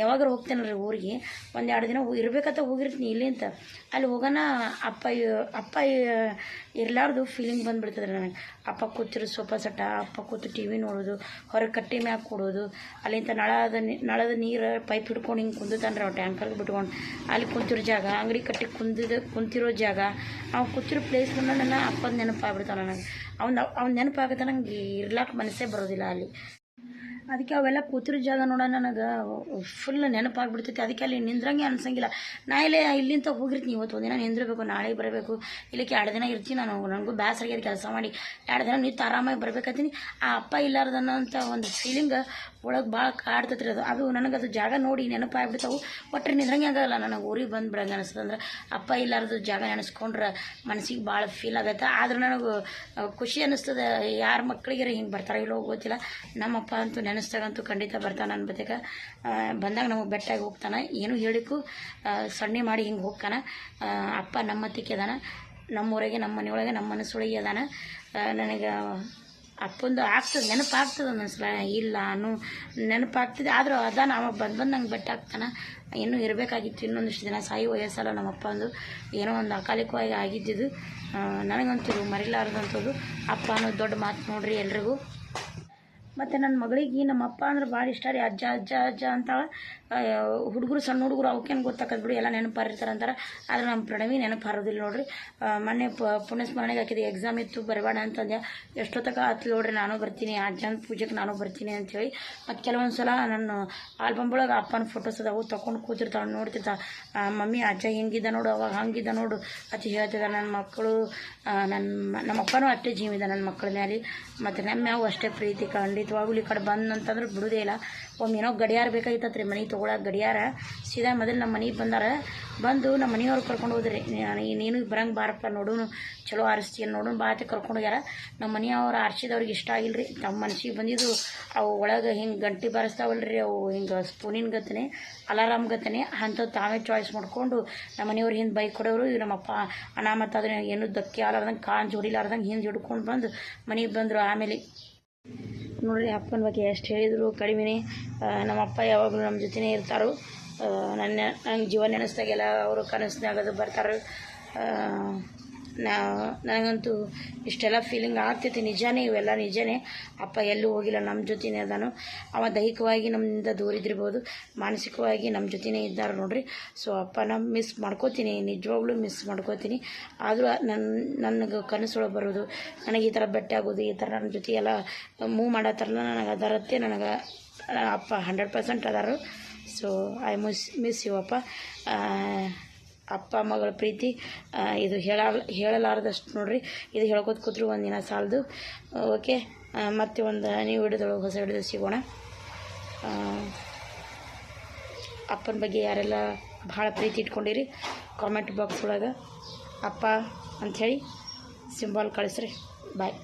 ಯಾವಾಗಾರು ಹೋಗ್ತೇನಲ್ರಿ ಊರಿಗೆ. ಒಂದು ಎರಡು ದಿನ ಇರ್ಬೇಕಂತ ಹೋಗಿರ್ತೀನಿ ಇಲ್ಲಿಂದ ಅಲ್ಲಿ ಹೋಗೋಣ, ಅಪ್ಪ ಅಪ್ಪ ಇರಲಾರ್ದು ಫೀಲಿಂಗ್ ಬಂದುಬಿಡ್ತದ್ರಿ ನನಗೆ. ಅಪ್ಪ ಕೂತಿರೋ ಸೋಫಾ ಸೆಟ್ಟ ಅಪ್ಪ ಕೂತು ಟಿ ವಿ ನೋಡೋದು, ಹೊರಗೆ ಕಟ್ಟಿ ಮ್ಯಾಗ ಕೊಡೋದು. ಅಲ್ಲಿಂದ ನಳದ ನಳದ ನೀರು ಪೈಪ್ ಹಿಡ್ಕೊಂಡು ಹಿಂಗೆ ಕುಂದುತ್ತಾನ್ರಿ ಅವ್ರು ಟ್ಯಾಂಕರ್ಗೆ ಬಿಟ್ಕೊಂಡು. ಅಲ್ಲಿ ಕುಂತಿರೋ ಜಾಗ, ಅಂಗಡಿ ಕಟ್ಟಿ ಕುಂದಿದ, ಕುಂತಿರೋ ಜಾಗ ಅವ್ನು ಕೂತಿರೋ ಪ್ಲೇಸ್ ನನ್ನ ಅಪ್ಪದ ನೆನಪಾಗ್ಬಿಡ್ತಾವೆ ನನಗೆ. ಅವ್ನ ಅವ್ನ ನೆನಪಾಗುತ್ತೆ ನಂಗೆ ಇರ್ಲಾಕ ಮನಸ್ಸೇ ಬರೋದಿಲ್ಲ ಅಲ್ಲಿ. ಅದಕ್ಕೆ ಅವೆಲ್ಲ ಕೂತಿರೋ ಜಾಗ ನೋಡ ನನಗೆ ಫುಲ್ ನೆನಪಾಗ್ಬಿಡ್ತೈತಿ. ಅದಕ್ಕೆ ಅಲ್ಲಿ ನಿಂದ್ರಂಗೆ ಅನ್ಸಂಗಿಲ್ಲ. ನಾ ಇಲ್ಲೇ ಇಲ್ಲಿಂದ ಹೋಗಿರ್ತೀನಿ ಇವತ್ತು ಒಂದಿನ ನಿಂದಿರಬೇಕು ನಾಳೆ ಬರಬೇಕು. ಇಲ್ಲಿಕ್ಕೆ ಎರಡು ದಿನ ಇರ್ತೀನಿ ನಾನು. ನನಗೂ ಬೇಸರ ಕೆಲಸ ಮಾಡಿ. ಎರಡು ದಿನ ನಿಂತು ಆರಾಮಾಗಿ ಬರ್ಬೇಕಾತೀನಿ ಆ ಅಪ್ಪ ಇಲ್ಲಾರ್ದನ್ನಂಥ ಒಂದು ಫೀಲಿಂಗ್ ಒಳಗೆ ಭಾಳ ಕಾಡ್ತೈತ್ರಿ ಅದು. ಅದು ನನಗೆ ಅದು ಜಾಗ ನೋಡಿ ನೆನಪಾಗ್ಬಿಡ್ತಾವೆ. ಒಟ್ಟರೆ ನಿದ್ರಂಗೆ ಆಗಲ್ಲ. ನನಗೆ ಊರಿಗೆ ಬಂದು ಬಿಡಂಗೆ ಅಪ್ಪ ಇಲ್ಲಾರ್ದು ಜಾಗ ನೆನೆಸ್ಕೊಂಡ್ರೆ ಮನಸ್ಸಿಗೆ ಭಾಳ ಫೀಲ್ ಆಗತ್ತೆ. ಆದ್ರೆ ನನಗೆ ಖುಷಿ ಅನ್ನಿಸ್ತದೆ ಯಾರ ಮಕ್ಕಳಿಗೆ ಹಿಂಗೆ ಬರ್ತಾರೆ ಇಲ್ಲೋ ಗೊತ್ತಿಲ್ಲ. ನಮ್ಮಪ್ಪ ಅಂತೂ ನೆನೆಸ್ದಾಗಂತೂ ಖಂಡಿತ ಬರ್ತಾನೆ ಅನ್ಬೇಕ ಬಂದಾಗ ನಮಗೆ ಬೆಟ್ಟಾಗಿ ಹೋಗ್ತಾನೆ. ಏನು ಹೇಳಿಕ್ಕೂ ಸಣ್ಣೆ ಮಾಡಿ ಹಿಂಗೆ ಹೋಗ್ತಾನೆ. ಅಪ್ಪ ನಮ್ಮ ಅದಾನ. ಊರಿಗೆ ನಮ್ಮ ಮನೆಯೊಳಗೆ, ನಮ್ಮ ಮನಸ್ಸೊಳಗೆ ಅದಾನ. ನನಗೆ ಅಪ್ಪಂದು ಆಗ್ತದೆ, ನೆನಪಾಗ್ತದೆ ಒಂದೊಂದ್ಸಲ. ಇಲ್ಲ ಅನ್ನೋ ನೆನಪಾಗ್ತದೆ. ಆದರೂ ಅದ ನಾವು ಬಂದು ಬಂದು ನಂಗೆ ಬೆಟ್ಟ ಆಗ್ತಾನೆ ಇನ್ನೂ ಇರಬೇಕಾಗಿತ್ತು, ಇನ್ನೊಂದಿಷ್ಟು ದಿನ ಸಾಯಿ ವಯಸ್ಸಲ್ಲ ನಮ್ಮ ಅಪ್ಪಂದು ಏನೋ ಒಂದು ಅಕಾಲಿಕವಾಗಿ ಆಗಿದ್ದಿದ್ದು ನನಗಂತೂ ಮರಿಲಾರ್ದಂಥದ್ದು ಅಪ್ಪ ಅನ್ನೋದು ದೊಡ್ಡ ಮಾತು ನೋಡ್ರಿ ಎಲ್ರಿಗೂ. ಮತ್ತು ನನ್ನ ಮಗಳಿಗೆ ನಮ್ಮ ಅಪ್ಪ ಅಂದ್ರೆ ಭಾಳ ಇಷ್ಟ ರೀ. ಅಜ್ಜ ಅಜ್ಜ ಅಜ್ಜ ಅಂತಾಳೆ. ಹುಡುಗರು, ಸಣ್ಣ ಹುಡುಗರು, ಅವಕ್ಕೇನು ಗೊತ್ತಾಕದ್ ಬಿಡು, ಎಲ್ಲ ನೆನಪು ಹಾರಿರ್ತಾರೆ ಅಂತಾರೆ ಆದ್ರೆ ನಮ್ಮ ಪ್ರಣವಿ ನೆನಪು ಹಾರೋದಿಲ್ಲ ನೋಡ್ರಿ ಮೊನ್ನೆ ಪ, ಪುಣ್ಯಸ್ಮರಣೆಗೆ ಹಾಕಿದೆ ಎಕ್ಸಾಮ್ ಇತ್ತು, ಬರಬೇಡ ಅಂತಂದೆ. ಎಷ್ಟೊತ್ತಕ ಆತು ನೋಡ್ರಿ, ನಾನು ಬರ್ತೀನಿ ಅಜ್ಜನ ಪೂಜೆಗೆ ನಾನು ಬರ್ತೀನಿ ಅಂತೇಳಿ. ಮತ್ತು ಕೆಲವೊಂದು ಸಲ ನನ್ನ ಆಲ್ಬಮ್ ಒಳಗೆ ಅಪ್ಪನ ಫೋಟೋಸ್ ಅದಾವು ತೊಗೊಂಡು ಕೂತಿರ್ತಾವೆ ನೋಡ್ತಿರ್ತಾಳೆ. ಮಮ್ಮಿ, ಅಜ್ಜ ಹಿಂಗಿದ್ದ ನೋಡು, ಅವಾಗ ಹಂಗಿದ್ದ ನೋಡು. ಅತಿ ಹೇಳ್ತಿದ್ದ ನನ್ನ ಮಕ್ಕಳು ನನ್ನ ನಮ್ಮ ಅಪ್ಪನೂ ಅಷ್ಟೇ ಜೀವಿದ ನನ್ನ ಮಕ್ಕಳ ಮೇಲೆ ಮತ್ತು ನಮ್ಮ ಮ್ಯಾವು ಅಷ್ಟೇ ಪ್ರೀತಿ, ಖಂಡಿತವಾಗ್ಲೂ ಈ ಕಡೆ ಬಂದಂತಂದ್ರೆ ಬಿಡುವುದೇ ಇಲ್ಲ. ಒಮ್ಮೆ ಏನೋ ಗಡಿಯಾರ ಬೇಕಾಗಿತ್ತು ರೀ ಮನೆ ತೊಗೊಳಕ್ಕೆ ಗಡಿಯಾರ. ಸೀದಾ ಮೊದಲು ನಮ್ಮ ಮನೆಗೆ ಬಂದಾರ. ಬಂದು ನಮ್ಮ ಮನೆಯವ್ರು ಕರ್ಕೊಂಡು ಹೋದ್ರಿ. ನೀನು ಬರಂಗೆ ಬಾರಪ್ಪ ನೋಡೋನು, ಚಲೋ ಆರಿಸ್ತೀನಿ ನೋಡೋನು ಬಾತಿ ಕರ್ಕೊಂಡು ಹೋಗ್ಯಾರ. ನಮ್ಮ ಮನೆಯವ್ರು ಆರಿಸಿದವ್ರಿಗೆ ಇಷ್ಟ ಆಗಿಲ್ಲ ರೀ ತಮ್ಮ ಮನ್ಸಿಗೆ ಬಂದಿದ್ದು ಅವು ಒಳಗೆ ಹಿಂಗೆ ಗಂಟೆ ಬಾರಿಸ್ತಾವಲ್ಲ ರೀ ಅವು ಹಿಂಗೆ ಸ್ಪೂನಿನ ಗತ್ತನೆ, ಅಲಾರಾಮ್ ಗತ್ತನೆ ಅಂಥದ್ದು ತಾವೇ ಚಾಯ್ಸ್ ಮಾಡಿಕೊಂಡು ನಮ್ಮ ಮನೆಯವ್ರು ಹಿಂದೆ ಬೈಕ್ ಕೊಡೋರು ಇವ್ರು ನಮ್ಮಪ್ಪ ಅನಾಮತ್ ಅದನ್ನ ಏನು ಧಕ್ಕೆ ಆಲಾರ್ದಂಗೆ ಕಾನ್ ಜೋಡಿಲಾರ್ದಂಗೆ ಹಿಂದೆ ಹಿಡ್ಕೊಂಡು ಬಂದು ಮನೆಗೆ ಬಂದರು ಆಮೇಲೆ. ನೋಡ್ರಿ, ಅಪ್ಪನ ಬಗ್ಗೆ ಎಷ್ಟು ಹೇಳಿದರು, ಕಡಿಮೆನೇ. ನಮ್ಮ ಅಪ್ಪ ಯಾವಾಗಲೂ ನಮ್ಮ ಜೊತೆನೇ ಇರ್ತಾರೆ. ನನ್ನ ನಂಗೆ ಜೀವ ನೆನೆಸ್ದಾಗೆಲ್ಲ ಅವರು ಕನಸಿನಾಗದು ಬರ್ತಾರೆ. ನಾ, ನನಗಂತೂ ಇಷ್ಟೆಲ್ಲ ಫೀಲಿಂಗ್ ಆಗ್ತೈತಿ ನಿಜಾನೇ ಇವೆಲ್ಲ ನಿಜಾನೇ. ಅಪ್ಪ ಎಲ್ಲೂ ಹೋಗಿಲ್ಲ ನಮ್ಮ ಜೊತೆನೇ ಅದಾನು. ಅವ ದೈಹಿಕವಾಗಿ ನಮ್ಮಿಂದ ದೂರ ಇದ್ದಿರ್ಬೋದು, ಮಾನಸಿಕವಾಗಿ ನಮ್ಮ ಜೊತೆನೇ ಇದ್ದಾರೆ ನೋಡ್ರಿ. ಸೊ ಅಪ್ಪನ ಮಿಸ್ ಮಾಡ್ಕೋತೀನಿ, ನಿಜವಾಗ್ಲೂ ಮಿಸ್ ಮಾಡ್ಕೋತೀನಿ. ಆದರೂ ನನ್ನ ನನಗೆ ಕನಸೊಳಗೆ ಬರೋದು, ನನಗೆ ಈ ಥರ ಭೇಟಿ ಆಗೋದು, ಈ ಥರ ನನ್ನ ಜೊತೆ ಎಲ್ಲ ಮೂವ್ ಮಾಡೋ ಥರ ನನಗೆ ಅದರತ್ತೆ ನನಗೆ, ಅಪ್ಪ hundred percent ಅದಾರು. So I miss miss you ಅಪ್ಪ. ಅಪ್ಪ ಮಗಳ ಪ್ರೀತಿ ಇದು ಹೇಳ, ಹೇಳಲಾರದಷ್ಟು ನೋಡ್ರಿ. ಇದು ಹೇಳ್ಕೊತ ಕೂತ್ರು ದಿನ ಸಾಲದು. ಓಕೆ ಮತ್ತೆ ಒಂದು ನೀವು ಹಿಡಿದೊಳಗೆ ಹೊಸ ಹಿಡಿದು ಸಿಗೋಣ. ಅಪ್ಪನ ಬಗ್ಗೆ ಯಾರೆಲ್ಲ ಭಾಳ ಪ್ರೀತಿ ಇಟ್ಕೊಂಡಿರಿ ಕಾಮೆಂಟ್ ಬಾಕ್ಸ್ ಒಳಗೆ ಅಪ್ಪ ಅಂಥೇಳಿ ಸಿಂಬಲ್ ಕಳಿಸ್ರಿ. ಬಾಯ್